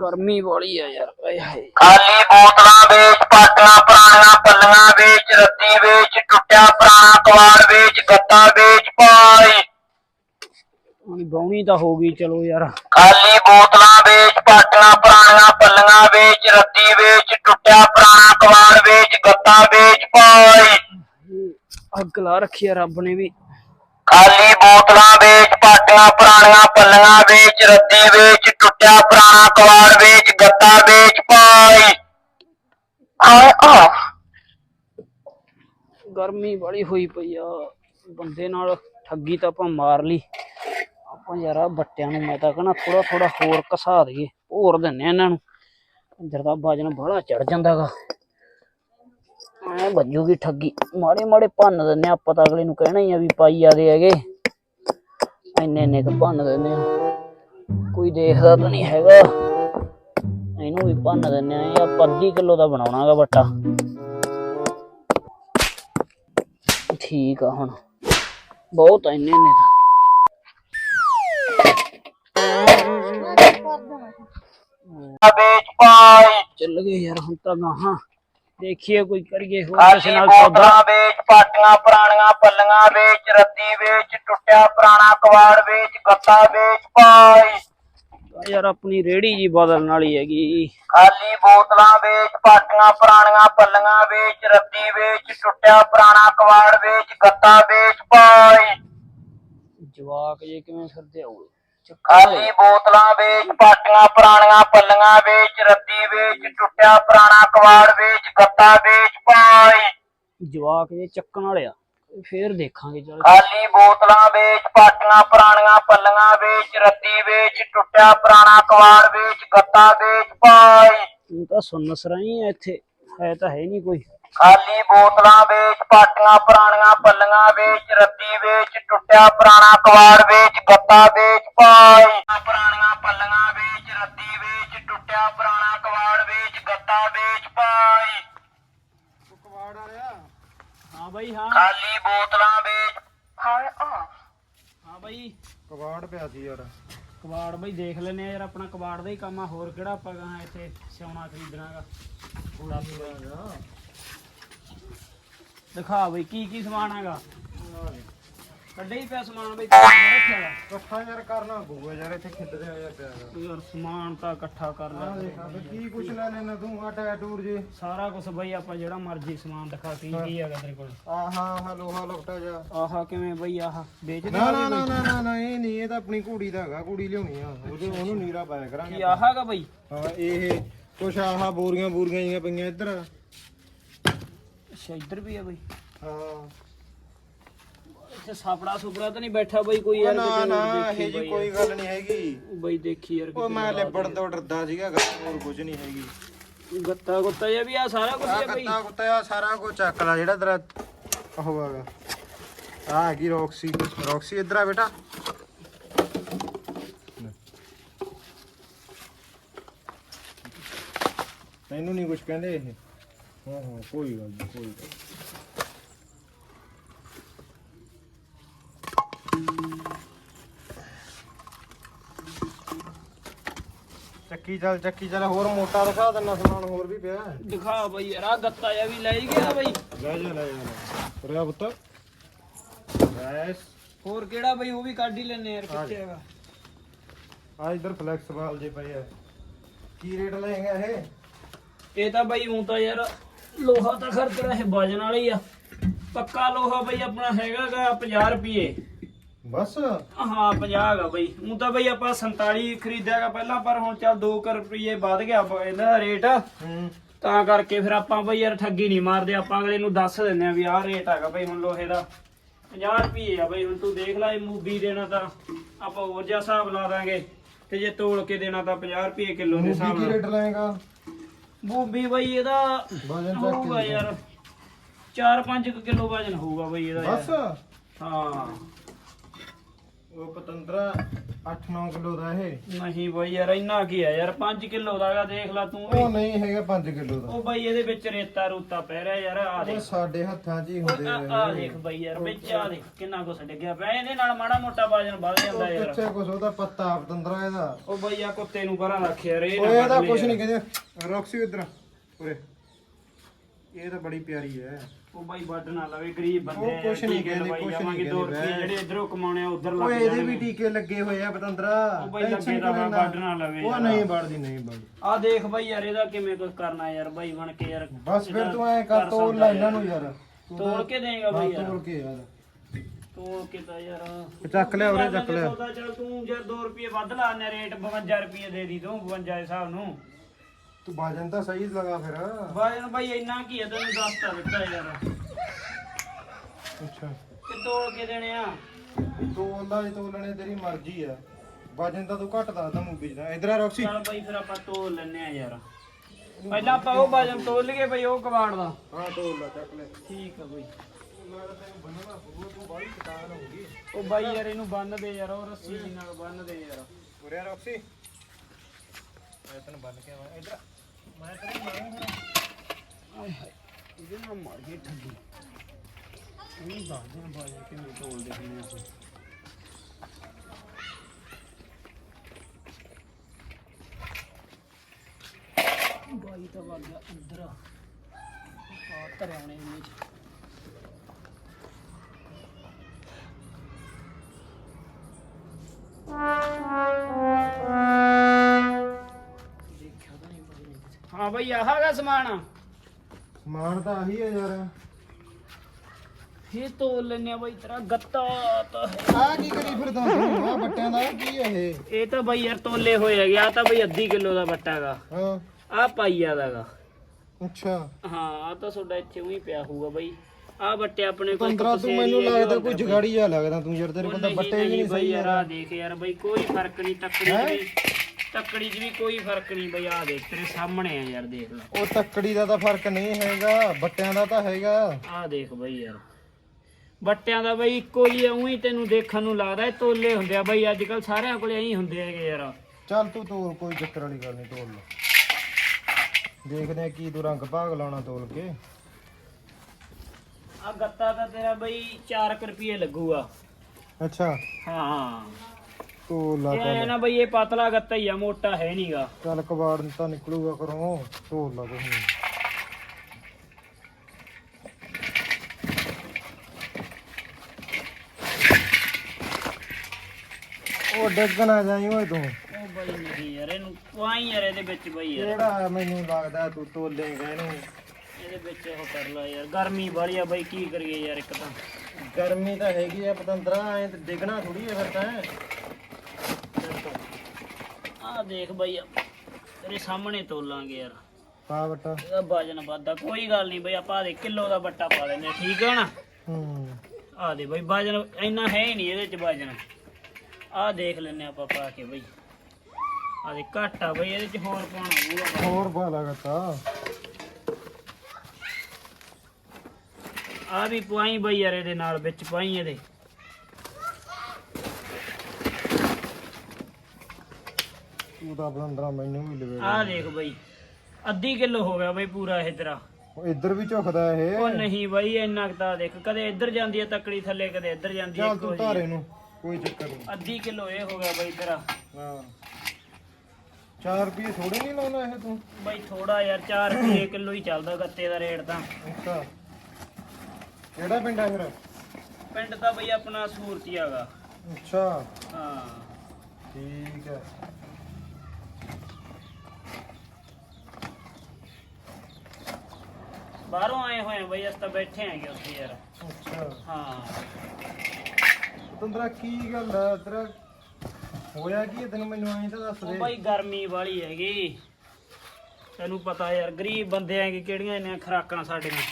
ਗਰਮੀ ਵਾਲੀ ਆ ਯਾਰ ਏ ਹਾਏ। ਖਾਲੀ ਬੋਤਲਾਂ ਵੇਚ ਪਾਟੀਆਂ ਪੁਰਾਣੀਆਂ ਪੱਲੀਆਂ ਵੇਚ ਰੱਦੀ ਵੇਚ ਟੁੱਟਿਆ ਪੁਰਾਣਾ ਕਵਾੜ ਵੇਚ ਗੱਤਾ ਵੇਚ ਪਾਈ ਹੁਣ ਬਾਉਣੀ ਤਾਂ ਹੋ ਗਈ ਚਲੋ ਯਾਰ। ਖਾਲੀ ਬੋਤਲਾਂ ਵੇਚ ਪਾਟੀਆਂ ਪੁਰਾਣੀਆਂ ਪੱਲੀਆਂ ਵੇਚ ਰੱਦੀ ਵੇਚ ਟੁੱਟਿਆ ਪੁਰਾਣਾ ਕਵਾੜ ਵੇਚ ਗੱਤਾ ਵੇਚ ਪਾਈ ਅੱਗ ਲਾ ਰੱਖੀ ਆ ਰੱਬ ਨੇ ਵੀ। ਖਾਲੀ ਬੋਤਲਾਂ ਵੇਚ ਪਾਟੀਆਂ ਪੁਰਾਣੀਆਂ ਪੱਲੀਆਂ ਵੇਚ ਰੱਦੀ ਵੇਚ ਟੁੱਟਿਆ ਪੁਰਾਣਾ ਕਵਾੜ ਵੇਚ ਗੱਤਾ ਵੇਚ ਪਾਈ। ਹਾਏ ਆ। ਗਰਮੀ ਬੜੀ ਹੋਈ ਪਈ ਆ। ਬੰਦੇ ਨਾਲ ਠੱਗੀ ਤਾਂ ਆਪਾਂ ਮਾਰ ਲਈ। ਆਪਾਂ ਯਾਰ ਬੱਟਿਆਂ ਨੂੰ ਮੈਂ ਤਾਂ ਕਹਣਾ ਥੋੜਾ ਥੋੜਾ ਹੋਰ ਕਸਾ ਦਈਏ ਹੋਰ ਦਿੰਨੇ ਆ ਇਹਨਾਂ ਨੂੰ। ਅੰਦਰ ਦਾ ਵਜਨ ਬੜਾ ਚੜ ਜਾਂਦਾਗਾ। ਐ ਵੱਜੂਗੀ ਠੱਗੀ। ਮਾੜੇ ਮਾੜੇ ਭੰਨ ਦਿੰਨੇ ਆ ਆਪਾਂ ਤਾਂ ਅਗਲੇ ਨੂੰ ਕਹਿਣਾ ਹੀ ਆ ਵੀ ਪਾਈ ਆਦੇ ਹੈਗੇ। ਇੰਨੇ ਇੰਨੇ ਕ ਭੰਨ ਦਿੰਨੇ ਆ ਕੋਈ ਦੇਖਦਾ ਤਾਂ ਨਹੀਂ ਹੈਗਾ। ਇਹਨੂੰ ਵੀ ਭੰਨ ਦਿੰਨੇ ਆ ਇਹ ਆਪਾਂ ਅੱਧੀ ਕਿਲੋ ਦਾ ਬਣਾਉਣਾਗਾ ਬੱਟਾ ਠੀਕ ਆ ਹੁਣ। ਬਹੁਤ ਇੰਨੇ ਨੇ ਤਾਂ। ਵੇਚ ਪਾਈ ਚੱਲ ਗਏ ਯਾਰ ਹੁਣ ਤਾਂ ਗਾਹਾਂ। ਦੇਖੀਏ ਕੋਈ ਕਰੀਏ ਹੋਰ ਕਿਸੇ ਖਾਲੀ ਨਾਲ ਸੌਦਾ। ਬੋਤਲਾਂ ਵੇਚ ਪਾਟੀਆਂ ਪੁਰਾਣੀਆਂ ਪੱਲੀਆਂ ਵੇਚ ਰੱਦੀ ਵੇਚ ਟੁੱਟਿਆ ਪੁਰਾਣਾ ਕਵਾੜ ਵੇਚ ਗੱਤਾ ਵੇਚ ਪਾਈ ਯਾਰ ਆਪਣੀ ਰੇੜੀ ਜੀ ਬਦਲਣ ਵਾਲੀ ਹੈਗੀ। ਖਾਲੀ ਬੋਤਲਾਂ ਵੇਚ ਪਾਟੀਆਂ ਪੁਰਾਣੀਆਂ ਪੱਲੀਆਂ ਵੇਚ ਰੱਦੀ ਵੇਚ ਟੁੱਟਿਆ ਪੁਰਾਣਾ ਕਵਾੜ ਵੇਚ ਗੱਤਾ ਵੇਚ ਪਾਈ ਜਵਾਕ ਜੇ ਕਿਵੇਂ ਫਿਰਦੇ ਆਉ ਖਾਲੀ ਬੋਤਲਾਂ ਵੇਚ ਪਾਟੀਆਂ ਪੁਰਾਣੀਆਂ ਪੱਲੀਆਂ ਵੇਚ ਰੱਦੀ ਵੇਚ ਟੁੱਟਿਆ ਪੁਰਾਣਾ ਕਵਾੜ ਵੇਚ ਗੱਤਾ ਵੇਚ ਪਾਈ। ਜਵਾਕ ਜੇ ਚੱਕਣ ਵਾਲਿਆ ਫੇਰ ਦੇਖਾਂਗੇ ਚਲ। ਖਾਲੀ ਬੋਤਲਾਂ ਵੇਚ ਪਾਟੀਆਂ ਪੁਰਾਣੀਆਂ ਪੱਲੀਆਂ ਵੇਚ ਰੱਦੀ ਵੇਚ ਟੁੱਟਿਆ ਪੁਰਾਣਾ ਕਵਾੜ ਵੇਚ ਗੱਤਾ ਵੇਚ ਪਾਈ। ਤੂੰ ਤਾਂ ਸੁੰਨ ਸਰਾਈ ਆ ਇੱਥੇ ਹੈ ਤਾਂ ਹੈ ਨਹੀਂ ਕੋਈ। ਖਾਲੀ ਬੋਤਲਾਂ ਵੇਚ ਪਾਟੀਆਂ ਪੁਰਾਣੀਆਂ ਪੱਲੀਆਂ ਵੇਚ ਰੱਦੀ ਵੇਚ ਟੁੱਟਿਆ ਪੁਰਾਣਾ ਕਵਾੜ ਵੇਚ ਗੱਤਾ ਵੇਚ ਪਾਈ ਪੁਰਾਣੀਆਂ ਪੱਲੀਆਂ ਵੇਚ ਰੱਦੀ ਵੇਚ ਟੁੱਟਿਆ ਪੁਰਾਣਾ ਕਵਾੜ ਵੇਚ ਗੱਤਾ ਵੇਚ ਪਾਈ ਕਵਾੜ ਵਾਲਿਆ? ਹਾਂ ਬਾਈ ਹਾਂ। ਖਾਲੀ ਬੋਤਲਾਂ ਵੇਚ। ਹਾਏ ਆ। ਹਾਂ ਬਾਈ। ਕਵਾੜ ਪਿਆ ਸੀ ਯਾਰ। ਕਬਾੜ ਬਈ ਦੇਖ ਲੈਨੇ ਆ ਯਾਰ ਆਪਣਾ ਕਬਾੜ ਦਾ ਹੀ ਕੰਮ ਆ। ਹੋਰ ਕਿਹੜਾ ਆਪਾਂ ਇੱਥੇ ਸਿਉਣਾ ਖਰੀਦਣਾਗਾ? ਦਿਖਾ ਬਈ ਕੀ ਕੀ ਸਮਾਨ ਹੈਗਾ? ਕੱਢੇ ਹੀ ਪਿਆ ਸਮਾਨ ਬਈ ਕਿੱਥੇ ਰੱਖਿਆ ਵਾ? ਇਕੱਠਾ ਯਾਰ ਕਰਨਾ ਪਊਗਾ ਯਾਰ ਇੱਥੇ ਖਿੱਦਦੇ ਹੋਇਆ ਪਿਆ ਗਾ। ਯਾਰ ਸਮਾਨ ਤਾਂ ਇਕੱਠਾ ਕਰ ਲੈ। ਕੀ ਕੁਛ ਲੈ ਲੈਣਾ ਤੂੰ ਆ ਟੈਟੂਰ ਜੇ। ਸਾਰਾ ਕੁਝ ਬਈ ਆਪਾਂ ਜਿਹੜਾ ਮਰਜ਼ੀ ਸਮਾਨ ਦਿਖਾ ਕੀ ਕੀ ਹੈਗਾ ਤੇਰੇ ਕੋਲ। ਆਹਾ ਹਾ ਲੋਹਾ ਲੁਕਟਾ ਜਾ ਆਹਾ ਕਿਵੇਂ ਬਈ ਆਹ ਵੇਚਦੇ ਨਾ ਆ ਨਾ ਨਾ? ਨਾ ਨਾ ਨਾ ਇਹ ਨਹੀਂ ਇਹ ਤਾਂ ਆਪਣੀ ਕੁੜੀ ਦਾ ਹੈਗਾ ਕੁੜੀ ਲਿਆਉਣੀ ਆ। ਉਹਦੇ ਉਹਨੂੰ ਨੀਰਾ ਪਾਇਆ ਕੀ ਕਰਾਂਗੇ ਆਹ ਹੈਗਾ ਬਈ? ਹਾਂ ਇਹ ਕੁਛ ਆਹਾ ਬੋਰੀਆਂ ਬੋਰੀਆਂ ਜੀਆਂ ਪਈਆਂ ਇੱਧਰ। ਅੱਛਾ ਇੱਧਰ ਵੀ ਆ ਬਈ ਹਾਂ। ਇੱਥੇ ਸਾਪੜਾ ਸੁਪੜਾ ਤਾਂ ਨਹੀਂ ਬੈਠਾ ਬਈ ਕੋਈ ਯਾਰ ਨਾ ਨਾ ਇਹ ਜੀ ਕੋਈ ਗੱਲ ਨਹੀਂ ਹੈਗੀ। ਬਈ ਦੇਖੀ ਯਾਰ ਉਹ ਮੈਂ ਲਿਬੜਨ ਤੋਂ ਡਰਦਾ ਸੀਗਾ ਗੱਲ ਹੋਰ ਕੁਝ ਨਹੀਂ ਹੈਗੀ। ਗੱਤਾ ਗੁੱਤਾ ਜਿਹਾ ਵੀ ਆ ਸਾਰਾ ਕੁਝ ਹੈ ਬਈ। ਕੱਤਾ ਕੁੱਤਾ ਆ ਸਾਰਾ ਕੁਝ ਚੱਕ ਲੈ ਜਿਹੜਾ ਤੇਰਾ ਉਹ ਹੈਗਾ। ਆ ਹੈਗੀ ਰੌਕਸੀ ਰੌਕਸੀ ਇੱਧਰ ਆ ਬੇਟਾ। ਤੈਨੂੰ ਨਹੀਂ ਕੁਝ ਕਹਿੰਦੇ ਇਹ। ਹਾਂ ਹਾਂ ਕੋਈ ਗੱਲ ਨਹੀਂ ਕੋਈ ਗੱਲ। ਚੱਕੀ ਚੱਲ ਚੱਕੀ ਚੱਲ ਹੋਰ ਮੋਟਾ ਦਿਖਾ ਦਿੰਨਾ ਸਮਾਨ ਹੋਰ ਵੀ ਪਿਆ। ਹੈ। ਦਿਖਾ ਬਈ ਯਾਰ ਆ ਗੱਤਾ ਜਿਹਾ ਵੀ ਲੈ ਹੀ ਗਿਆ ਬਈ। ਲੈ ਜਾ ਲੈ ਜਾ ਰਿਆ ਪੁੱਤ। ਗੈਸ ਹੋਰ ਕਿਹੜਾ ਬਈ ਉਹ ਵੀ ਕੱਢ ਹੀ ਲੈਨੇ ਯਾਰ ਕਿੱਥੇ ਹੈਗਾ? ਆ ਇਧਰ ਫਲੈਕਸ ਬਾਲ ਜੇ ਪਏ ਆ। ਕੀ ਰੇਟ ਲਏਗਾ ਇਹ? ਇਹ ਤਾਂ ਬਈ ਹੁਣ ਤਾਂ ਯਾਰ ਲੋਹਾ ਤਾਂ ਖਰ ਤੇਰਾ ਇਹ ਵਜਨ ਵਾਲਾ ਹੀ ਆ। ਪੱਕਾ ਲੋਹਾ ਬਈ ਆਪਣਾ ਹੈਗਾਗਾ 50 ਰੁਪਏ। ਬਸ। ਹਾਂ 50 ਹੈਗਾ ਬਈ। ਹੁਣ ਤਾਂ ਬਈ ਆਪਾਂ 47 ਖਰੀਦਿਆਗਾ ਪਹਿਲਾਂ ਪਰ ਹੁਣ ਚੱਲ 2 ਰੁਪਏ ਵੱਧ ਗਿਆ ਇਹਦਾ ਰੇਟ। ਹੂੰ। ਤਾਂ ਕਰਕੇ ਫਿਰ ਆਪਾਂ ਬਈ ਯਾਰ ਠੱਗੀ ਨਹੀਂ ਮਾਰਦੇ। ਆਪਾਂ ਅਗਲੇ ਨੂੰ ਦੱਸ ਦਿੰਦੇ ਆ ਵੀ ਆਹ ਰੇਟ ਹੈਗਾ ਬਈ ਹੁਣ ਲੋਹੇ ਦਾ। 50 ਰੁਪਏ ਆ ਬਈ। ਹੁਣ ਤੂੰ ਦੇਖ ਲੈ ਇਹ ਮੂਵੀ ਦੇਣਾ ਤਾਂ ਆਪਾਂ ਹੋਰ ਜਿਹਾ ਹਿਸਾਬ ਲਾ ਦਾਂਗੇ। ਤੇ ਜੇ ਤੋਲ ਕੇ ਦੇਣਾ ਤਾਂ 50 ਰੁਪਏ ਕਿਲੋ ਦੇ ਹਿਸਾਬ ਕੀ ਨਾਲ। ਰੇਟ ਲਏਗਾ? ਮੂਵੀ ਬਈ ਇਹਦਾ ਵਜਨ ਚੱਕ ਹੋਊਗਾ ਯਾਰ 4-5 ਕਿਲੋ ਵਜਨ ਹੋਊਗਾ ਬਈ ਇਹਦਾ ਬਸ? ਯਾਰ ਹਾਂ। ਉਹ ਪਤੰਦਰਾ 8-9 ਕਿਲੋ ਦਾ ਇਹ। ਨਹੀਂ ਬਈ ਯਾਰ ਇੰਨਾ ਕੀ ਆ ਯਾਰ? 5 ਕਿਲੋ ਦਾ ਹੈਗਾ ਦੇਖ ਲੈ ਤੂੰ ਵੀ। ਉਹ ਨਹੀਂ ਹੈਗਾ 5 ਕਿਲੋ ਦਾ। ਉਹ ਬਈ ਇਹਦੇ ਵਿੱਚ ਰੇਤਾ ਰੂਤਾ ਪੈ ਰਿਹਾ ਯਾਰ ਆ ਉਹ ਦੇਖ। ਸਾਡੇ ਹੱਥਾਂ 'ਚ ਹੀ ਹੁੰਦੇ ਆ ਆ ਦੇਖ ਬਈ ਯਾਰ ਵਿੱਚ ਆ ਦੇਖ ਕਿੰਨਾ ਕੁਛ ਡਿੱਗਿਆ ਪਿਆ। ਇਹਦੇ ਨਾਲ ਮਾੜਾ ਮੋਟਾ ਵਜਨ ਵੱਧ ਜਾਂਦਾ ਯਾਰ। ਕਿੱਥੇ ਕੁਛ ਉਹਦਾ ਪੱਤਾ ਪਤੰਦਰਾ ਇਹਦਾ। ਉਹ ਬਈ ਆ ਕੁੱਤੇ ਨੂੰ ਪਰਾਂ ਰੱਖ ਯਾਰ ਇਹ ਨਾ ਓਏ ਇਹਦਾ ਕੁਛ ਨਹੀਂ ਕਹਿੰਦੇ ਰੌਕਸੀ ਇਧਰ। ਉਰੇ। ਇਹ ਤਾਂ ਬੜੀ ਪਿਆਰੀ ਹੈ। ਉਹ ਬਾਈ ਵੱਢ ਨਾ ਲਵੇ ਗਰੀਬ ਬੰਦੇ ਉਹ ਕੁਛ ਨੀ ਕਹਿੰਦੇ, ਕੁਛ ਨੀ ਜਾਵਾਂਗੇ, ਦੋ ਕਹਿੰਦੇ, ਰੁਪਏ ਜਿਹੜੇ ਇਧਰੋਂ ਕਮਾਉਣੇ ਆ ਉਧਰ ਲੱਗ ਓਏ ਇਹਦੇ ਵੀ ਟੀਕੇ ਲੱਗੇ ਹੋਏ ਆ ਪਤੰਦਰਾ ਉਹ ਬਈ ਲੱਗੇ ਲੈਂਦਾ? ਵੱਢ ਨਾ ਲਵੇ ਉਹ। ਨਹੀਂ ਵੜਦੀ ਨਹੀਂ ਵੜਦੀ ਆ ਦੇਖ ਬਾਈ ਯਾਰ ਇਹਦਾ ਕਿਵੇਂ ਕੁਝ ਕਰਨਾ ਯਾਰ ਬਾਈ ਬਣ ਕੇ ਯਾਰ। ਬਸ ਫਿਰ ਤੂੰ ਐ ਕਰ ਤੋੜ ਲੈ ਇਹਨਾਂ ਨੂੰ ਯਾਰ। ਤੂੰ ਤੋੜ ਕੇ ਦੇਗਾ ਬਾਈ ਯਾਰ ਤੋੜ ਕੇ ਯਾਰ। ਤੋੜ ਕੇ ਤਾਂ ਯਾਰ। ਚੱਕ ਲਿਆ ਉਰੇ, ਚੱਕ ਲਿਆ। ਸੌਦਾ ਚੱਲ ਤੂੰ ਯਾਰ 2 ਰੁਪਏ ਵੱਧ ਲਾਣੇ ਰੇਟ 52 ਰੁਪਏ ਦੇ ਦੀ ਤੂੰ 52 ਦੇ ਹਿਸਾਬ ਨੂੰ। ਤੂੰ ਬਾਜਨ ਤਾਂ ਸਹੀ ਲਗਾ ਫਿਰ। ਬਾਈ ਬਾਈ ਇੰਨਾ ਕੀ ਹੈ ਤੈਨੂੰ ਦੱਸ ਤਾਂ ਦਿੱਤਾ ਯਾਰ। ਅੱਛਾ। ਕਿ ਤੋੜ ਕੇ ਦੇਣੇ ਆ? ਤੋਲਦਾ ਜੇ ਤੋਲਣੇ ਤੇਰੀ ਮਰਜ਼ੀ ਆ। ਵਜਨ ਤਾਂ ਤੂੰ ਘੱਟ ਦੱਸਦਾ ਮੂਵੀ ਦਾ ਇਧਰ ਆ ਰੌਕਸੀ। ਚੱਲ ਬਾਈ ਫਿਰ ਆਪਾਂ ਤੋਲ ਲੈਨੇ ਆ ਯਾਰ। ਪਹਿਲਾਂ ਆਪਾਂ ਉਹ ਬਾਜਨ ਤੋਲ ਲਈਏ ਬਈ ਉਹ ਕਬਾੜ ਦਾ। ਹਾਂ ਤੋਲ ਲੈ ਚੱਕ ਲੈ। ਠੀਕ ਆ ਬਈ। ਉਹ ਬਾਈ ਯਾਰ ਇਹਨੂੰ ਬੰਨ ਦੇ ਯਾਰ ਉਹ ਰੱਸੀ ਨਾਲ ਬੰਨ ਦੇ ਯਾਰ। ਉਰੇ ਰੌਕਸੀ। ਮੈਂ ਤੈਨੂੰ ਬੰਨ ਕੇ ਆਵਾਂ। ਇਧਰ ਮੈਂ ਤੈਨੂੰ ਮਾਰਾਂ ਆਏ ਹਾਏ ਇਹਦੇ ਨਾਲ ਮਾਰ ਗਈ ਠੱਗੀ ਇਹ ਦੱਸਦੇ ਆ ਬਾਜਨ ਕਿਵੇਂ ਤੋਲਦੇ ਕਿਵੇਂ ਆਪਾਂ ਬਾਈ ਤਾਂ ਵਗ ਗਿਆ ਅੰਦਰ ਆ ਧਰਿਆਣੇ ਵਿੱਚ ਦੇਖਿਆ ਹਾਂ ਬਈ ਆਹ ਹੈਗਾ ਸਮਾਨ। ਸਮਾਨ ਤਾਂ ਆਹੀ ਆ ਯਾਰ। ਇਹ ਤੋਲ ਲੈਨੇ ਆ ਬਈ ਤੇਰਾ ਗੱਤਾ ਤਾਂ। ਹੈ। ਆ ਕੀ ਕਰੀ ਫਿਰਦਾ ਤੂੰ? ਆ ਬੱਟਿਆਂ ਦਾ ਕੀ ਇਹ? ਇਹ ਤਾਂ ਬਈ ਯਾਰ ਤੋਲੇ ਹੋਏ ਹੈਗੇ ਆ ਤਾਂ ਬਈ ਅੱਧੀ ਕਿਲੋ ਦਾ ਬੱਟਾ ਹੈਗਾ। ਹਾਂ। ਆ ਪਾਈਆ ਦਾਗਾ ਅੱਛਾ। ਹਾਂ ਆ ਤਾਂ ਤੁਹਾਡਾ ਇੱਥੇ ਉਹੀ ਪਿਆ ਹੋਊਗਾ ਬਈ। ਆ ਬੱਟੇ ਆਪਣੇ ਕੋਲ ਇੱਕ 15 ਤੂੰ ਮੈਨੂੰ ਹੈਗੀ, ਲੱਗਦਾ ਕੋਈ। ਜਗਾੜੀ ਜਿਹਾ ਲੱਗਦਾ ਤੂੰ ਯਾਰ ਤੇਰੇ ਕੋਲ ਤਾਂ ਬੱਟੇ ਵੀ ਨਹੀਂ ਸਹੀ ਯਾਰ ਆ ਦੇਖ ਯਾਰ ਬਈ ਕੋਈ ਫ਼ਰਕ ਨਹੀਂ ਤੱਕੜੀ ਵੀ ਤੱਕੜੀ ਚ ਵੀ ਕੋਈ ਫ਼ਰਕ ਨਹੀਂ ਬਈ ਆ ਦੇਖ ਤੇਰੇ ਸਾਹਮਣੇ ਆ ਯਾਰ ਦੇਖ ਲੈ। ਉਹ ਤੱਕੜੀ ਦਾ ਤਾਂ ਫ਼ਰਕ ਨਹੀਂ ਹੈਗਾ ਬੱਟਿਆਂ ਦਾ ਤਾਂ ਹੈਗਾ। ਆ ਦੇਖ ਬਈ ਯਾਰ ਬੱਟਿਆਂ ਦਾ ਬਈ ਇੱਕੋ ਹੀ ਉਹੀ ਤੈਨੂੰ ਦੇਖਣ ਨੂੰ ਲੱਗਦਾ ਇਹ ਤੋਲੇ ਹੁੰਦੇ ਆ ਬਈ ਅੱਜ ਕੱਲ ਸਾਰਿਆਂ ਕੋਲੇ ਐਂ ਹੁੰਦੇ ਹੈਗੇ ਯਾਰ। ਚੱਲ ਤੂੰ ਤੋਲ ਕੋਈ ਚੱਕਰ ਵਾਲੀ ਗੱਲ ਨਹੀਂ ਤੋਲ ਲੈ। ਦੇਖਦੇ ਆ ਕੀ ਤੂੰ ਰੰਗ ਭਾਗ ਲਾਉਣਾ ਤੋਲ ਕੇ। ਆ ਗੱਤਾ ਤਾਂ ਤੇਰਾ ਬਈ 4 ਰੁਪਏ ਲੱਗੂਗਾ। ਅੱਛਾ। ਹਾਂ। ਤੋਲ ਲਾ ਇਹ ਨਾ ਬਈ ਇਹ ਪਤਲਾ ਗੱਤਾ ਹੀ ਆ ਮੋਟਾ ਹੈ ਨਹੀਂਗਾ ਚੱਲ ਕਬਾੜ ਤਾਂ ਨਿਕਲੂਗਾ ਕਰੋ ਤੋਲ ਲਾ ਕੁਛ ਨਹੀਂ ਉਹ ਡਿੱਗ ਨਾ ਜਾਈ ਓਏ ਤੂੰ। ਉਹ ਬਈ ਨਹੀਂ ਯਾਰ ਇਹਨੂੰ ਕੁਆਈ ਯਾਰ ਇਹਦੇ ਵਿੱਚ ਬਈ ਯਾਰ। ਕਿਹੜਾ ਮੈਨੂੰ ਲੱਗਦਾ ਤੂੰ ਤੋਲੇਗਾ ਇਹਨੂੰ? ਇਹਦੇ ਵਿੱਚ ਉਹ ਕਰ ਲਾ ਯਾਰ ਗਰਮੀ ਵਾਲੀ ਆ ਬਈ ਕੀ ਕਰੀਏ ਯਾਰ ਇੱਕ ਤਾਂ। ਗਰਮੀ ਤਾਂ ਹੈਗੀ ਆ ਪਤੰਦਰਾ ਐ ਡਿੱਗਣਾ ਥੋੜੀ ਐ ਫਿਰ ਤਾਂ। ਆ ਦੇਖ ਬਈ ਤੇਰੇ ਸਾਹਮਣੇ ਤੋਲਾਂਗੇ ਯਾਰ। ਪਾ ਬਟਾ ਇਹਦਾ ਵਜਨ ਵੱਧਦਾ ਕੋਈ ਗੱਲ ਨਹੀਂ ਬਈ ਆਪਾਂ ਦੇ ਕਿਲੋ ਦਾ ਬੱਟਾ ਪਾ ਲੈਨੇ ਠੀਕ ਹੈ ਨਾ? ਹੂੰ। ਆ ਦੇ ਬਈ ਵਜਨ ਇੰਨਾ ਹੈ ਹੀ ਨਹੀਂ ਇਹਦੇ ਚ ਵਜਨ। ਆ ਦੇਖ ਲੈਨੇ ਆਪਾਂ ਪਾ ਕੇ ਬਈ। ਆ ਦੇ ਘੱਟ ਆ ਬਈ ਇਹਦੇ ਚ ਹੋਰ ਪਾਉਣਾ ਪਊਗਾ ਹੋਰ ਪਾ ਲਗਤਾ ਆ। ਵੀ ਪੁਆਈ ਬਈ ਯਾਰ ਇਹਦੇ ਨਾਲ ਵਿੱਚ ਪਾਈ ਇਹਦੇ। ਤੂੰ ਤਾਂ ਪਤੰਦਰਾ ਮੈਨੂੰ ਵੀ ਲਵੇ ਆ ਦੇਖ ਬਈ ਅੱਧੀ ਕਿਲੋ ਹੋ ਗਿਆ ਬਈ ਪੂਰਾ ਇਹ ਤੇਰਾ। ਉਹ ਇੱਧਰ ਵੀ ਝੁਕਦਾ ਇਹ। ਉਹ ਨਹੀਂ ਬਈ ਇੰਨਾ ਕੁ ਤਾਂ ਦੇਖ ਕਦੇ ਇੱਧਰ ਜਾਂਦੀ ਹੈ ਤੱਕੜੀ ਥੱਲੇ ਕਦੇ ਇੱਧਰ ਜਾਂਦੀ ਹੈ ਚੱਲ ਤੂੰ। ਧਾਰੇ ਨੂੰ ਕੋਈ ਚੱਕਰ ਨਹੀਂ। ਅੱਧੀ ਕਿਲੋ ਇਹ ਹੋ ਗਿਆ ਬਈ ਤੇਰਾ। ਹਾਂ। 4 ਰੁਪਏ ਥੋੜੇ ਨਹੀਂ ਲਾਉਣਾ ਇਹ ਤੂੰ? ਬਈ ਥੋੜਾ ਯਾਰ 4 ਰੁਪਏ ਕਿਲੋ ਹੀ ਚੱਲਦਾ ਗੱਤੇ ਦਾ ਰੇਟ ਤਾਂ। ਅੱਛਾ। ਕਿਹੜਾ ਪਿੰਡ ਆ ਫਿਰ? ਪਿੰਡ ਤਾਂ ਬਈ ਆਪਣਾ ਸੂਰਤੀ ਹੈਗਾ ਅੱਛਾ। ਹਾਂ। ਠੀਕ ਹੈ। ਬਾਹਰੋਂ ਆਏ ਹੋਏ ਆ ਬਈ ਅਸੀਂ ਤਾਂ ਬੈਠੇ ਆਂਗੇ ਉੱਥੇ ਯਾਰ। ਅੱਛਾ। ਹਾਂ। ਪਤੰਦਰਾ ਕੀ ਗੱਲ ਆ? ਤੇਰਾ ਹੋਇਆ ਕੀ ਤੈਨੂੰ ਮੈਨੂੰ ਐਂ ਤਾਂ ਦੱਸ ਉਹ ਦੇ ਬਈ ਗਰਮੀ ਵਾਲੀ ਹੈਗੀ। ਤੈਨੂੰ ਪਤਾ ਯਾਰ ਗਰੀਬ ਬੰਦੇ ਆਂਗੇ ਕਿਹੜੀਆਂ ਇੰਨੀਆਂ ਖਰਾਕਾਂ ਸਾਡੀਆਂ?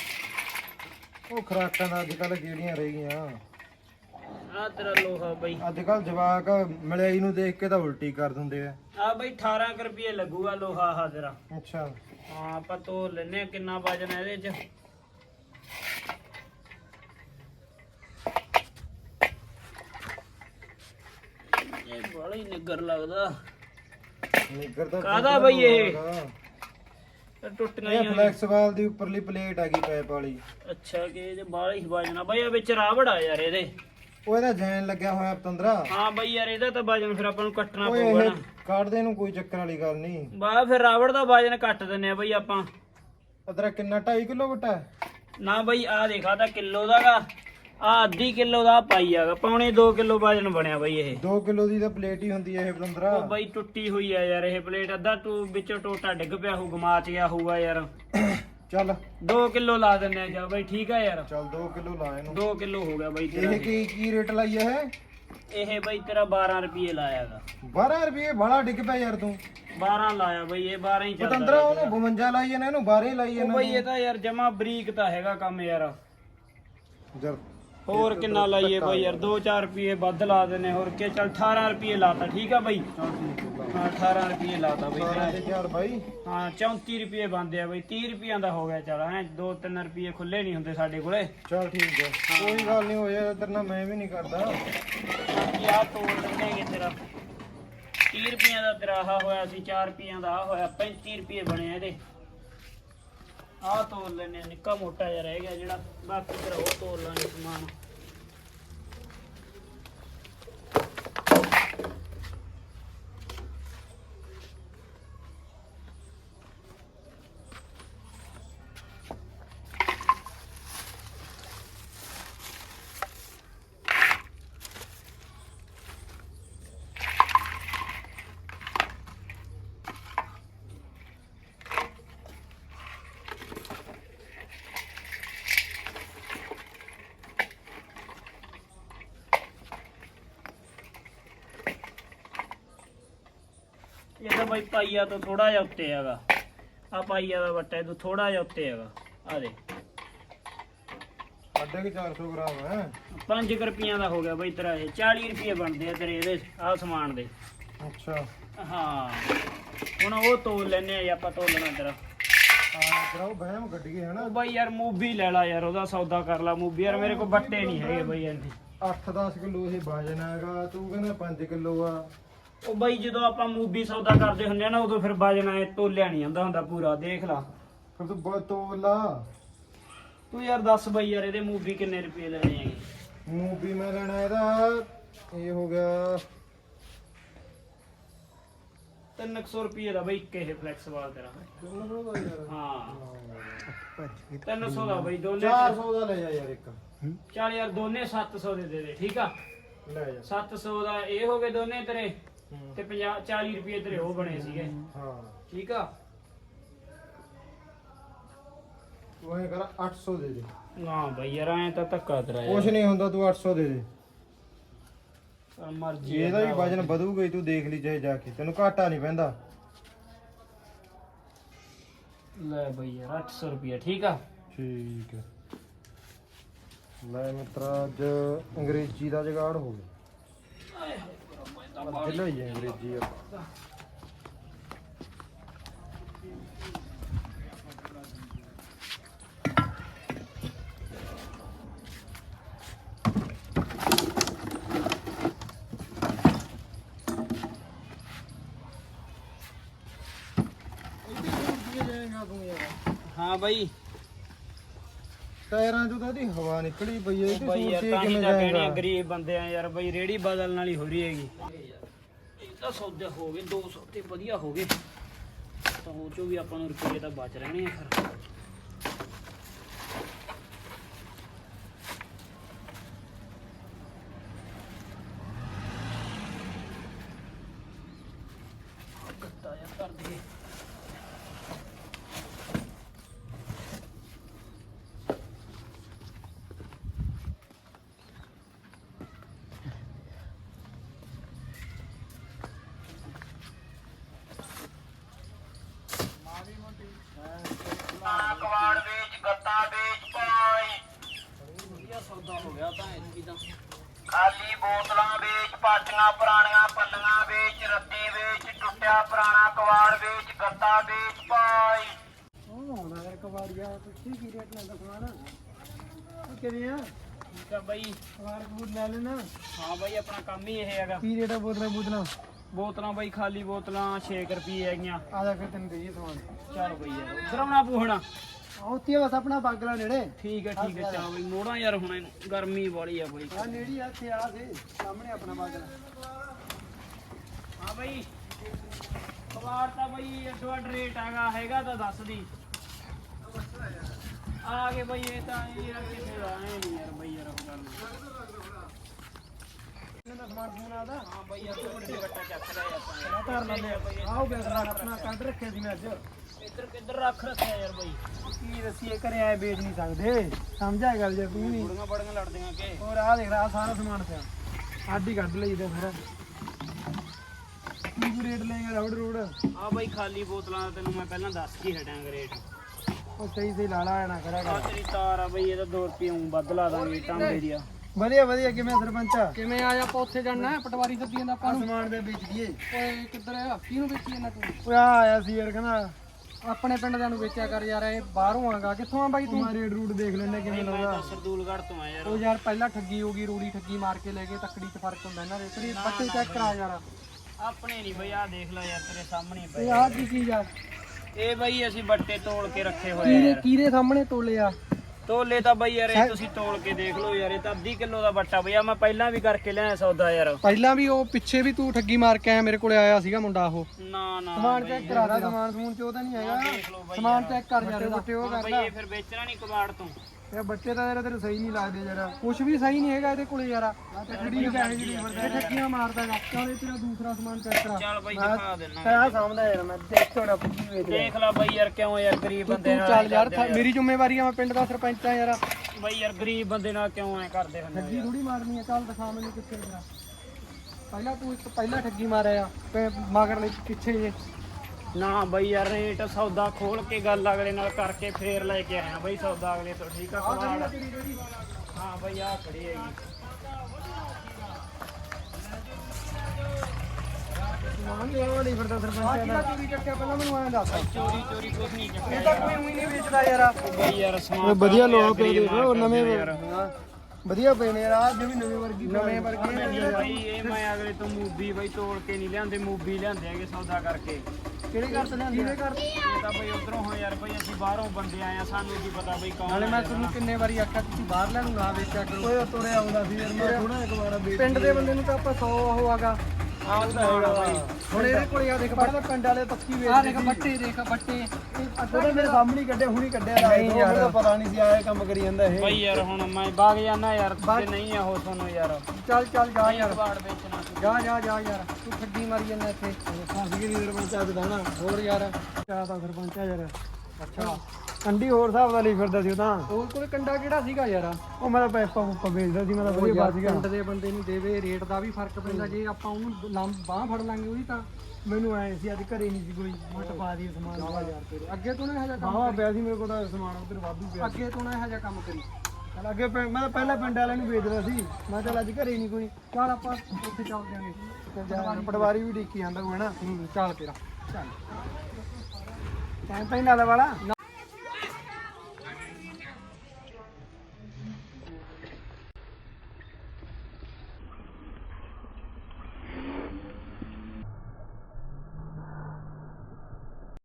ਉਹ ਖਰਾਕਾਂ ਦਾ ਅੱਜ ਕੱਲ ਕਿਹੜੀਆਂ ਰਹਿ ਗਈਆਂ? ਆ ਤੇਰਾ ਲੋਹਾ ਬਈ। ਅੱਜ ਕੱਲ ਜਵਾਕ ਮਲਾਈ ਨੂੰ ਦੇਖ ਕੇ ਤਾਂ ਉਲਟੀ ਕਰ ਦਿੰਦੇ ਆ। ਆ ਬਈ 18 ਕੁ ਰੁਪਏ ਲੱਗੂਗਾ ਲੋਹਾ ਆ ਤੇਰਾ। ਅੱਛਾ। ਹਾਂ ਆਪਾਂ ਤੋਂ ਲੈਨੇ ਆ ਕਿੰਨਾ ਵਜਨ ਹੈ ਇਹਦੇ ਚ। ਇਹ ਬੜਾ ਬੜਾ ਹੀ ਨਿੱਗਰ ਲੱਗਦਾ। ਨਿੱਗਰ ਦਾ ਕਾਹਦਾ ਬਈ ਇਹ? ਇਹ ਟੁੱਟੀਆਂ ਇਹ ਆ। ਫਲੈਕਸਵਾਲ ਦੀ ਉੱਪਰਲੀ ਪਲੇਟ ਹੈਗੀ ਪਾਈਪ ਵਾਲੀ। ਅੱਛਾ ਕਿ ਇਹਦੇ ਬਾਹਰ ਹੀ ਵਜਣਾ ਬਈ ਆ ਵਿੱਚ ਰਾਵੜ ਆ ਯਾਰ ਇਹਦੇ। ਉਹ ਇਹਦਾ ਜੈਨ ਲੱਗਿਆ ਹੋਇਆ ਪਤੰਦਰਾ। ਹਾਂ ਬਈ ਯਾਰ ਇਹਦਾ ਤਾਂ ਵਜਨ ਫਿਰ ਆਪਾਂ ਨੂੰ ਕੱਟਣਾ ਓਏ ਪਊਗਾ ਇਹ ਨਾ। ਕੱਢਦੇ ਨੂੰ ਕੋਈ ਚੱਕਰ ਵਾਲੀ ਗੱਲ ਨਹੀਂ। ਬਾ ਫਿਰ ਰਾਵੜ ਦਾ ਵਜਨ ਕੱਟ ਦਿੰਨੇ ਆ ਬਈ ਆਪਾਂ। ਅਦਰਾ ਕਿੰਨਾ? 2.5 ਕਿਲੋ ਵਟਾ ਨਾ ਬਈ ਆ ਦੇਖਾ ਤਾਂ ਕਿਲੋ ਦਾਗਾ। ਆ ਅੱਧੀ ਕਿਲੋ ਦਾ ਪਾਈ ਆਗਾ। ਪੌਣੇ 2 ਕਿਲੋ ਵਜਨ ਬਣਿਆ ਬਈ ਇਹ। 2 ਕਿਲੋ ਦੀ ਤਾਂ ਪਲੇਟ ਹੀ ਹੁੰਦੀ ਹੈ ਇਹ ਪਤੰਦਰਾ। ਉਹ ਬਈ ਟੁੱਟੀ ਹੋਈ ਆ ਯਾਰ ਇਹ ਪਲੇਟ। ਅੱਧਾ ਟੂ ਵਿੱਚੋਂ ਟੋਟਾ ਡਿੱਗ ਪਿਆ ਹੋਊ ਗਮਾਚ ਗਿਆ ਹੋਊਗਾ ਯਾਰ। ਚੱਲ। 2 ਕਿਲੋ ਲਾ ਦਿੰਨੇ ਆ ਚੱਲ ਬਈ ਠੀਕ ਆ ਯਾਰ। ਚੱਲ 2 ਕਿਲੋ ਲਾ ਇਹਨੂੰ। 2 ਕਿਲੋ ਹੋ ਗਿਆ ਬਈ ਤੇਰਾ ਇਹ ਕੀ ਕੀ ਰੇਟ ਲਾਈ ਹੈ ਇਹ? ਬਈ ਤੇਰਾ 12 ਰੁਪਏ ਲਾਇਆਗਾ 12 ਰੁਪਏ? ਬੜਾ ਡਿੱਗ ਪਿਆ ਯਾਰ ਤੂੰ। 12 ਲਾਇਆ ਬਈ ਇਹ 12 ਹੀ ਚੱਲਦਾ ਪਤੰਦਰਾ ਉਹਨੂੰ 52 ਲਾਈ ਜਾਂਦਾ ਇਹਨੂੰ 12 ਹੀ ਲਾਈ ਜਾਂਦਾ ਬਈ ਇਹ ਤਾਂ ਯਾਰ ਜਮਾ ਬਰੀਕ ਤਾਂ ਹੈਗਾ ਕੰਮ ਯਾਰ। ਜਰ ਹੋਰ ਕਿੰਨਾ ਲਾਈਏ ਬਈ ਯਾਰ 2-4 ਰੁਪਏ ਵੱਧ ਲਾ ਦਿੰਨੇ ਹੋਰ ਕੀ ਚੱਲ 18 ਰੁਪਏ ਲਾਤਾ ਠੀਕ ਆ ਬਈ? ਹਾਂ 18 ਰੁਪਏ ਲਾਤਾ ਬਈ ਹਾਂ 34 ਰੁਪਏ ਬੰਦੇ ਆ ਬਈ 30 ਰੁਪਈਆਂ ਦਾ ਹੋ ਗਿਆ ਚੱਲ ਹੈ 2-3 ਰੁਪਏ ਖੁੱਲੇ ਨਹੀਂ ਹੁੰਦੇ ਸਾਡੇ ਕੋਲੇ। ਚੱਲ ਠੀਕ ਹੈ ਕੋਈ ਗੱਲ ਨਹੀਂ ਹੋਇਆ ਇਧਰ ਨਾ ਮੈਂ ਵੀ ਨਹੀਂ ਕਰਦਾ। ਬਾਕੀ ਆ ਤੋੜ ਦਿੰਨੇਗੇ ਤੇਰਾ। 30 ਰੁਪਈਆਂ ਦਾ ਤੇਰਾ ਆਹ ਹੋਇਆ ਸੀ 4 ਰੁਪਈਆਂ ਦਾ ਆ ਹੋਇਆ 35 ਰੁਪਏ ਬਣੇ ਇਹਦੇ। ਆਹ ਤੋੜ ਲੈਨੇ ਨਿੱਕਾ ਮੋਟਾ ਜਿਹਾ ਰਹਿ ਗਿਆ ਜਿਹੜਾ, ਬਾਕੀ ਫਿਰ ਉਹ ਤੋੜ ਲਾਂਗੇ ਸਮਾਨ ਇਹ ਤਾਂ ਬਾਈ ਪਾਈਆ ਤੋਂ ਥੋੜਾ ਜਿਹਾ ਉੱਤੇ ਹੈਗਾ। ਆ ਪਾਈਆ ਦਾ ਵੱਟਾ ਇਹ ਤੋਂ ਥੋੜਾ ਜਿਹਾ ਉੱਤੇ ਹੈਗਾ। ਆ ਦੇ ਅੱਡੇ ਕਿ 400 ਗ੍ਰਾਮ ਹੈ। 5 ਰੁਪਈਆਂ ਦਾ ਹੋ ਗਿਆ ਬਾਈ ਤੇਰਾ ਇਹ। 40 ਰੁਪਏ ਬਣਦੇ ਆ ਤੇਰੇ ਇਹਦੇ ਆਹ ਸਮਾਨ ਦੇ। ਅੱਛਾ। ਹਾਂ। ਹੁਣ ਉਹ ਤੋਲ ਲੈਨੇ ਆ ਜੀ ਆਪਾਂ ਤੋਲਣਾ ਤੇਰਾ। ਹਾਂ ਉਹ ਬਹਿਮ ਗੱਡ ਗਏ ਹਨਾ। ਉਹ ਬਾਈ ਯਾਰ ਮੂਵੀ ਲੈ ਲਾ ਯਾਰ ਉਹਦਾ ਸੌਦਾ ਕਰ ਲਾ ਮੂਵੀ ਯਾਰ ਮੇਰੇ ਕੋਲ ਬੱਟੇ ਨਹੀਂ ਹੈਗੇ ਬਾਈ ਇੰਨੇ 8-10 ਕਿਲੋ ਇਹ ਵਜਨ ਹੈਗਾ ਤੂੰ ਕਹਿੰਦਾ 5 ਕਿਲੋ ਆ। ਉਹ ਬਾਈ ਜਦੋਂ ਆਪਾਂ ਮੂਵੀ ਸੌਦਾ ਕਰਦੇ ਹੁੰਦੇ ਆ ਨਾ ਉਦੋਂ ਫਿਰ ਵਜਨ ਐ ਤੋਲਿਆ ਨਹੀਂ ਜਾਂਦਾ ਹੁੰਦਾ ਪੂਰਾ ਦੇਖ ਲਾ। ਫਿਰ ਤੂੰ ਬਹੁਤ ਤੋਲਾ। ਤੂੰ ਯਾਰ ਦੱਸ ਬਾਈ ਯਾਰ ਇਹਦੇ ਮੂਵੀ ਕਿੰਨੇ ਰੁਪਏ ਲੈਣੇ ਹੈਗੇ ਮੂਵੀ ਮੈਂ ਲੈਣਾ ਇਹਦਾ ਇਹ ਹੋ ਗਿਆ 300 ਰੁਪਏ ਦਾ ਬਾਈ ਇੱਕ ਇਹ ਫਲੈਕਸ ਵਾਲ ਤੇਰਾ। ਹਾਂ। 300 ਦਾ ਬਾਈ ਦੋਨੇ 400 ਦਾ ਲੈ ਜਾ ਯਾਰ ਇੱਕ। ਚੱਲ ਯਾਰ ਦੋਨੇ 700 ਦੇ ਦੇ ਦੇ ਠੀਕ ਆ? ਲੈ ਜਾ। 700 ਦਾ ਇਹ ਹੋ ਗਏ ਦੋਨੇ ਤੇਰੇ। ਤੇ 50 40 ਰੁਪਏ ਤੇਰੇ ਉਹ ਬਣੇ ਸੀਗੇ। ਹਾਂ। ਠੀਕ ਆ? ਤੂੰ ਇਹ ਕਰ 800 ਦੇ ਦੇ। ਨਾ ਬਾਈ ਯਾਰ ਐ ਤਾਂ ਧੱਕਾ ਤੇਰਾ ਕੁਛ ਨਹੀਂ ਹੁੰਦਾ ਤੂੰ 800 ਦੇ ਦੇ। ਮਰਜ਼ੀ ਇਹਦਾ ਵੀ ਵਜਨ ਵਧੂਗਾ ਹੀ ਤੂੰ ਦੇਖ ਲਈ ਚਾਹੇ ਜਾ ਕੇ। ਤੈਨੂੰ ਘਾਟਾ ਨਹੀਂ ਪੈਂਦਾ। ਲੈ ਬਾਈ ਯਾਰ 800 ਰੁਪਏ ਠੀਕ ਆ? ਠੀਕ ਹੈ ਲੈ ਮਿੱਤਰਾ ਅੱਜ ਅੰਗਰੇਜ਼ੀ ਦਾ ਜਗਾੜ ਹੋ ਗਿਆ। ਅੱਜ ਲਈ ਅੰਗਰੇਜ਼ੀ ਆਪਾਂ ਹਾਂ ਬਾਈ। ਟਾਇਰਾਂ ਚੋਂ ਤਾਂ ਇਹਦੀ ਹਵਾ ਨਿਕਲੀ ਪਈ ਹੈ ਇਹ ਬਾਈ ਯਾਰ ਤਾਂ ਹੀ ਕਿਵੇਂ ਤਾਂ ਕਹਿਣੀ ਆ, ਜਾਏਗਾ ਗਰੀਬ ਬੰਦੇ ਆ ਯਾਰ ਬਾਈ ਰੇੜੀ ਬਦਲਣ ਵਾਲੀ ਹੋ ਰਹੀ ਹੈਗੀ। ਇਹ ਤਾਂ ਸੌਦੇ ਹੋ ਗਏ 200 ਤੇ ਵਧੀਆ ਹੋ ਗਏ। ਤਾਂ ਉਹ ਚੋਂ ਵੀ ਆਪਾਂ ਨੂੰ ਰੁਪਏ ਤਾਂ ਬਚ ਰਹਿਣੇ ਆ ਫਿਰ। ਕੱਤਾ ਯਾਰ ਕਰ ਦਈਏ ਕਵਾੜ ਵੇਚ ਗੱਤਾ ਵੇਚ ਪਾਈ ਵਧੀਆ ਸੌਦਾ ਹੋ ਗਿਆ ਤਾਂ ਐਤਕੀ ਤਾਂ ਖਾਲੀ ਬੋਤਲਾਂ ਵੇਚ ਪਾਟੀਆਂ ਪੁਰਾਣੀਆਂ ਪੱਲੀਆਂ ਵੇਚ ਰੱਦੀ ਵੇਚ ਟੁੱਟਿਆ ਪੁਰਾਣਾ ਕਵਾੜ ਵੇਚ ਗੱਤਾ ਵੇਚ ਪਾਈ ਉਹ ਆਉਂਦਾ ਯਾਰ ਕਵਾੜੀਆ ਤੁਸੀਂ ਕੀ ਰੇਟ ਨਾਲ ਦਿਖਾਣਾ ਕਿਵੇਂ ਆ ਠੀਕ ਆ ਬਾਈ। ਵਾਰ ਕਬੂਤ ਲੈ ਲੈਣਾ। ਹਾਂ ਬਾਈ ਆਪਣਾ ਕੰਮ ਹੀ ਇਹ ਹੈਗਾ। ਕੀ ਰੇਟ ਆ ਬੋਤਲਾਂ ਬੋਤਲਾਂ? ਬੋਤਲਾਂ ਬਾਈ ਖਾਲੀ ਬੋਤਲਾਂ 6 ਰੁਪਏ ਹੈਗੀਆਂ। ਆ ਜਾ ਫਿਰ ਤੈਨੂੰ ਦੇਈਏ ਸਮਾਨ। ਚੱਲ ਬਈ ਯਾਰ ਉਧਰ ਆਉਣਾ ਪੂਹਣਾ ਉੱਥੇ ਬਸ ਆਪਣਾ ਬਾਗਲਾ ਨੇੜੇ। ਠੀਕ ਹੈ ਠੀਕ ਹੈ ਚੱਲ ਬਈ ਮੋੜਾਂ ਯਾਰ ਹੁਣ ਇਹਨੂੰ। ਗਰਮੀ ਵਾਲੀ ਆ ਬਾਈ। ਆ ਨੇੜੀ ਆ ਇੱਥੇ ਆ ਦੇ ਸਾਹਮਣੇ ਆਪਣਾ ਬਾਗਲਾ। ਹਾਂ ਬਾਈ। ਕਵਾੜ ਤਾਂ ਬਾਈ ਅੱਡੋ ਅੱਡ ਰੇਟ ਹੈਗਾ ਹੈਗਾ ਤਾਂ ਦੱਸ ਦੀ। ਆ ਗਏ ਬਾਈ ਇਹ ਤਾਂ ਇਹ ਯਾਰ ਕਿਸੇ ਦਾ ਐ ਨਹੀਂ ਯਾਰ ਬਾਈ ਯਾਰ ਉਹ ਗੱਲ ਇਹਨਾਂ ਦਾ ਸਮਾਨ ਸਮੂਨ ਆਦਾ ਹਾਂ ਬਾਈ ਯਾਰ ਤੂੰ ਵੱਡੇ ਵੱਟਾ ਚੱਕ ਲਿਆ ਆਪਾਂ ਧਰ ਲੈਂਦੇ ਆਓ ਬੇਸਰਾ ਆਪਣਾ ਕੱਢ ਰੱਖਿਆ ਸੀ ਮੈਂ ਅੱਜ। ਇੱਧਰ ਕਿੱਧਰ ਰੱਖ ਰੱਖਿਆ ਯਾਰ ਬਾਈ? ਕੀ ਦੱਸੀਏ ਘਰੇ ਆਏ ਵੇਚ ਨਹੀਂ ਸਕਦੇ। ਸਮਝਿਆ ਗੱਲ ਜੇ ਤੂੰ ਨਹੀਂ ਬੜੀਆਂ ਬੜੀਆਂ ਲੜਦੀਆਂ ਕਿ? ਹੋਰ ਆ ਦੇਖ ਆ ਸਾਰਾ ਸਮਾਨ ਪਿਆ। ਅੱਡ ਹੀ ਕੱਢ ਲਈਦਾ ਫਿਰ ਕੀ ਕੁ ਰੇਟ ਲਏਗਾ ਰੋਡ ਰੋਡ? ਆ ਬਾਈ ਖਾਲੀ ਬੋਤਲਾਂ ਦਾ ਤੈਨੂੰ ਮੈਂ ਪਹਿਲਾਂ ਦੱਸ ਕੇ ਹਟਾਂਗਾ ਰੇਟ। ਉਹ ਸਹੀ ਸਹੀ ਲਾਲਾ ਆਣਾ ਕਰਿਆ ਆ ਕਰ ਤੇਰੀ ਤਾਰ ਆ ਬਈ ਇਹਦਾ 2 ਰੁਪਏ ਉਂ ਵੱਧ ਲਾ ਦਾਂਗੇ ਟਾਂਬੇ ਦੀ ਆ। ਵਧੀਆ ਵਧੀਆ ਕਿਵੇਂ ਸਰਪੰਚ? ਆ ਕਿਵੇਂ ਆਇਆ ਆਪਾਂ ਉੱਥੇ ਜਾਣਾ ਹੈ ਪਟਵਾਰੀ ਸੱਦੀਆਂ ਦਾ ਆਪਾਂ ਨੂੰ। ਸਮਾਨ ਦੇ ਵੇਚ ਦਈਏ ਓਏ ਕਿੱਧਰ ਆ? ਕਿਹਨੂੰ ਵੇਚੀ ਇਹਨਾਂ ਤੂੰ? ਓਏ ਆ ਆਇਆ ਸੀ ਯਾਰ ਕਹਿੰਦਾ। ਆਪਣੇ ਪਿੰਡ ਦਾ ਨੂੰ ਵੇਚਿਆ ਕਰ ਯਾਰ ਇਹ ਬਾਹਰੋਂ ਆਗਾ। ਕਿੱਥੋਂ ਆ ਬਾਈ ਤੂੰ? ਤੂੰ ਰੇਟ ਰੂਟ ਦੇਖ ਲੈਣੇ ਕਿਵੇਂ ਮੈਂ ਲਾਉਂਦਾ ਤਾਂ ਸਰਦੂਲਗੜ੍ਹ ਤੋਂ ਆ ਯਾਰ। ਉਹ ਯਾਰ ਪਹਿਲਾਂ ਠੱਗੀ ਹੋ ਗਈ ਰੂੜੀ ਠੱਗੀ ਮਾਰ ਕੇ ਲੈ ਗਏ ਤੱਕੜੀ 'ਚ ਫ਼ਰਕ ਹੁੰਦਾ ਇਹਨਾਂ ਦੇ। ਤੇਰੀ ਬੱਚੇ ਚੈੱਕ ਕਰਾ ਯਾਰ। ਆਪਣੇ ਨਹੀਂ ਬਈ ਆ ਦੇਖ ਲੈ ਯਾਰ ਤੇਰੇ ਸਾਹਮਣੇ ਪਏ ਇਹ ਆ ਕੀ ਚੀਜ਼ ਆ? ਇਹ ਬਈ ਅਸੀਂ ਬੱਟੇ ਤੋਲ ਕੇ ਰੱਖੇ ਹੋਏ ਆ ਕੀਰੇ ਯਾਰ। ਕੀਰੇ ਸਾਹਮਣੇ ਤੋਲੇ ਆ। ਤੋਲੇ ਤਾਂ ਬਈ ਯਾਰ ਇਹ ਤੁਸੀਂ ਤੋਲ ਕੇ ਦੇਖ ਲਓ ਯਾਰ ਇਹ ਤਾਂ ਅੱਧੀ ਕਿਲੋ ਦਾ ਬੱਟਾ ਬਈ ਆ ਮੈਂ ਪਹਿਲਾਂ ਵੀ ਕਰਕੇ ਲਿਆਇਆ ਸੌਦਾ ਯਾਰ। ਪਹਿਲਾਂ ਵੀ ਉਹ ਪਿੱਛੇ ਵੀ ਤੂੰ ਠੱਗੀ ਮਾਰ ਕੇ ਆਇਆ ਮੇਰੇ ਕੋਲੇ ਆਇਆ ਸੀਗਾ ਮੁੰਡਾ ਉਹ। ਨਾ ਨਾ ਸਮਾਨ ਚੈੱਕ ਕਰਾ ਦੇ ਸਮਾਨ ਸਮੂਨ ਚ ਉਹਦਾ ਨਹੀਂ ਹੈਗਾ ਦੇਖ ਲਓ ਬਈ ਸਮਾਨ ਚੈੱਕ ਕਰ ਉਹ ਹੁਣ ਬਈ ਇਹ ਫਿਰ ਵੇਚਣਾ ਨਹੀਂ ਕਬਾੜ ਤੋਂ। ਇਹ ਬੱਚੇ ਤਾਂ ਯਾਰ ਤੇਰੇ ਸਹੀ ਨਹੀਂ ਲੱਗਦੇ ਯਾਰ। ਕੁਝ ਵੀ ਸਹੀ ਨਹੀਂ ਹੈਗਾ ਇਹਦੇ ਕੋਲੇ ਯਾਰ। ਖੜੀ ਪੈਸੇ ਜਿਹੜੀ ਇਹ ਠੱਗੀਆਂ ਮਾਰਦਾ ਗਾ ਚੱਲ ਇਹ ਤੇਰਾ ਦੂਸਰਾ ਸਮਾਨ ਚੈੱਕ ਕਰਾ। ਚੱਲ ਬਈ ਦਿਖਾ ਦੇਣਾ ਆ ਸਾਹਮਣੇ ਯਾਰ ਮੈਂ ਦੇਖ ਥੋੜਾ ਪੁੱਛੀ ਵੇਚ ਦੇਖ ਲੈ ਬਈ ਯਾਰ ਕਿਉਂ ਯਾਰ ਗਰੀਬ ਬੰਦੇ ਤੂੰ ਨਾਲ ਚੱਲ ਯਾਰ ਮੇਰੀ ਜ਼ਿੰਮੇਵਾਰੀ ਆ ਮੈਂ ਪਿੰਡ ਦਾ ਸਰਪੰਚ ਆ ਯਾਰ। ਬਈ ਯਾਰ ਗਰੀਬ ਬੰਦੇ ਨਾਲ ਕਿਉਂ ਐ ਕਰਦੇ ਹੁੰਦੇ ਠੱਗੀ ਥੋੜੀ ਮਾਰਨੀ ਆ। ਚੱਲ ਦਿਖਾ ਮੈਨੂੰ ਕਿੱਥੇ ਪਹਿਲਾਂ ਤੂੰ ਇੱਕ ਪਹਿਲਾਂ ਠੱਗੀ ਮਾਰਿਆ ਤੇ ਮਗਰ ਲਈ ਪਿੱਛੇ ਜੇ। ਨਾ ਬਈ ਯਾਰ ਰੇਟ ਸੌਦਾ ਖੋਲ ਕੇ ਗੱਲ ਅਗਲੇ ਨਾਲ ਕਰਕੇ ਫੇਰ ਲੈ ਕੇ ਆਇਆ ਬਈ ਸੌਦਾ ਅਗਲੇ ਤੋਂ ਠੀਕ ਆ ਕਬਾੜ ਹਾਂ ਬਈ ਆ ਖੜੀ ਹੈਗੀ। ਮਾਂ ਵੀ ਉਹ ਨਹੀਂ ਫਿਰਦਾ ਸਰਪੰਚ ਕਿਹੜਾ ਚੋਰੀ ਚੱਕਿਆ ਪਹਿਲਾਂ ਮੈਨੂੰ ਐਂ ਦੱਸ। ਚੋਰੀ ਚੋਰੀ ਕੁਝ ਨਹੀਂ ਚੱਕਿਆ। ਤਾਂ ਕੋਈ ਉਹੀ ਨਹੀਂ ਵੇਚਦਾ ਯਾਰ। ਬਈ ਯਾਰ ਸਮਾਨ ਵਧੀਆ ਤਾਂ ਪਏ ਦੇਖ ਲਓ ਨਵੇਂ ਯਾਰ। ਹਾਂ। ਵਧੀਆ ਪਏ ਨੇ ਯਾਰ ਆ ਜੋ ਵੀ ਨਵੇਂ ਵਰਗੀ ਨਵੇਂ ਵਰਗੇ ਬਈ ਇਹ ਮੈਂ ਅਗਲੇ ਤੋਂ ਮੂਵੀ ਬਈ ਤੋੜ ਕੇ ਨਹੀਂ ਲਿਆਂਦੇ ਮੂਵੀ ਲਿਆਂਦੇ ਹੈਗੇ ਸੌਦਾ ਕਰਕੇ। ਕਿਹੜੇ ਘਰ ਤੋਂ ਲਿਆਂਦੇ ਕਿਹੜੇ ਘਰ? ਇਹ ਤਾਂ ਬਈ ਉਧਰੋਂ ਹੋ ਯਾਰ ਬਈ ਅਸੀਂ ਬਾਹਰੋਂ ਬੰਦੇ ਆਏ ਆ ਸਾਨੂੰ ਕੀ ਪਤਾ ਬਈ ਕੌਣ ਨਾਲੇ ਮੈਂ ਤੁਹਾਨੂੰ ਕਿੰਨੇ ਵਾਰੀ ਆਖਿਆ ਤੁਸੀਂ ਬਾਹਰ ਲੈ ਨੂੰ ਨਾ ਵੇਚਿਆ ਕਰੋ। ਓਏ ਤੁਰੇ ਆਉਂਦਾ ਸੀ ਯਾਰ ਮੈਂ ਥੋੜਾ ਇੱਕ ਵਾਰ ਵੇਚ ਪਿੰਡ ਦੇ ਬੰਦੇ ਨੂੰ ਤਾਂ ਆਪਾਂ 100 ਉਹ ਹੈਗਾ ਹੁਣ ਇਹਦੇ ਕੋਲ ਆ ਦੇਖ ਪਹਿਲਾਂ ਪਿੰਡ ਵਾਲੇ ਪੱਕੀ ਵੇਚ ਆ ਦੇਖ ਬੱਟੇ ਦੇਖ ਬੱਟੇ। ਉਹਦੇ ਮੇਰੇ ਸਾਹਮਣੇ ਹੀ ਕੱਢੇ ਹੁਣੀ ਕੱਢਿਆ ਨਹੀਂ ਯਾਰ। ਪਤਾ ਨਹੀਂ ਸੀ ਆਏ ਕੰਮ ਕਰੀ ਜਾਂਦਾ ਇਹ। ਬਈ ਯਾਰ ਹੁਣ ਮੈਂ ਬਾਗ ਜਾਣਾ ਯਾਰ ਤੇ ਨਹੀਂ ਆ ਉਹ ਤੁਹਾਨੂੰ ਯਾਰ। ਚੱਲ ਚੱਲ ਜਾ ਯਾਰ। ਕਬਾੜ ਵੇਚਣਾ। ਜਾ ਜਾ ਜਾ ਯਾਰ। ਤੂੰ ਠੱਗੀ ਮਾਰੀ ਜਾਂਦਾ ਇੱਥੇ। ਫਸ ਗਈ ਸਰਪੰਚ ਆ ਬਦਾਣਾ ਹੋਰ ਯਾਰ। ਕਿਆ ਤਾਂ ਸਰਪੰਚ ਆ ਯਾਰ। ਅੱਛਾ। ਕੰਡੀ ਹੋਰ ਹਿਸਾਬ ਦਾ ਲਈ ਫਿਰਦਾ ਸੀ ਉਹ ਤਾਂ। ਹੋਰ ਕੋਲ ਕੰਡਾ ਕਿਹੜਾ ਸੀਗਾ ਯਾਰ? ਉਹ ਮੈਂ ਤਾਂ ਪੈਪਾ ਪੁੱਪਾ ਵੇਚਦਾ ਸੀ ਮੈਂ ਤਾਂ ਉਹ ਵਧੀਆ ਬਚ ਗਿਆ ਪਿੰਡ ਦੇ ਬੰਦੇ ਨੂੰ ਦੇਵੇ ਰੇਟ ਦਾ ਵੀ ਫ਼ਰਕ ਪੈਂਦਾ ਜੇ ਆਪਾਂ ਉਹਨੂੰ ਬਾਹ ਫੜ ਲਾਂਗੇ ਉਹਦੀ ਤਾਂ। ਮੈਨੂੰ ਆਏ ਸੀ ਅੱਜ ਘਰੇ ਨਹੀਂ ਸੀ ਕੋਈ ਮੈਂ ਟਪਾ ਦੀ ਸਮਾਨ। ਯਾਰ ਤੇਰੇ ਅੱਗੇ ਤੋਂ ਨਾ ਇਹੋ ਜਿਹਾ ਕੰਮ ਹਾਂ ਪਿਆ ਸੀ ਮੇਰੇ ਕੋਲ ਤਾਂ ਸਮਾਨ ਉਧਰ ਵਾਧੂ ਪਿਆ ਅੱਗੇ ਤੋਂ ਨਾ ਇਹੋ ਜਿਹਾ ਕੰਮ ਕਰੀ। ਚੱਲ ਅੱਗੇ ਮੈਂ ਤਾਂ ਪਹਿਲਾਂ ਪਿੰਡ ਵਾਲਿਆਂ ਨੂੰ ਵੇਚਦਾ ਸੀ ਮੈਂ ਚੱਲ ਅੱਜ ਘਰੇ ਨਹੀਂ ਕੋਈ। ਚੱਲ ਆਪਾਂ ਉੱਥੇ ਚੱਲ ਜਾਾਂਗੇ। ਪਟਵਾਰੀ ਵੀ ਡੀਕੀ ਜਾਂਦਾ ਨਾ ਚੱਲ ਤੇਰਾ। ਚੱਲ। ਟਾਈਮ ਤਾਂ ਹੀ ਨਾਲ ਵਾਲਾ।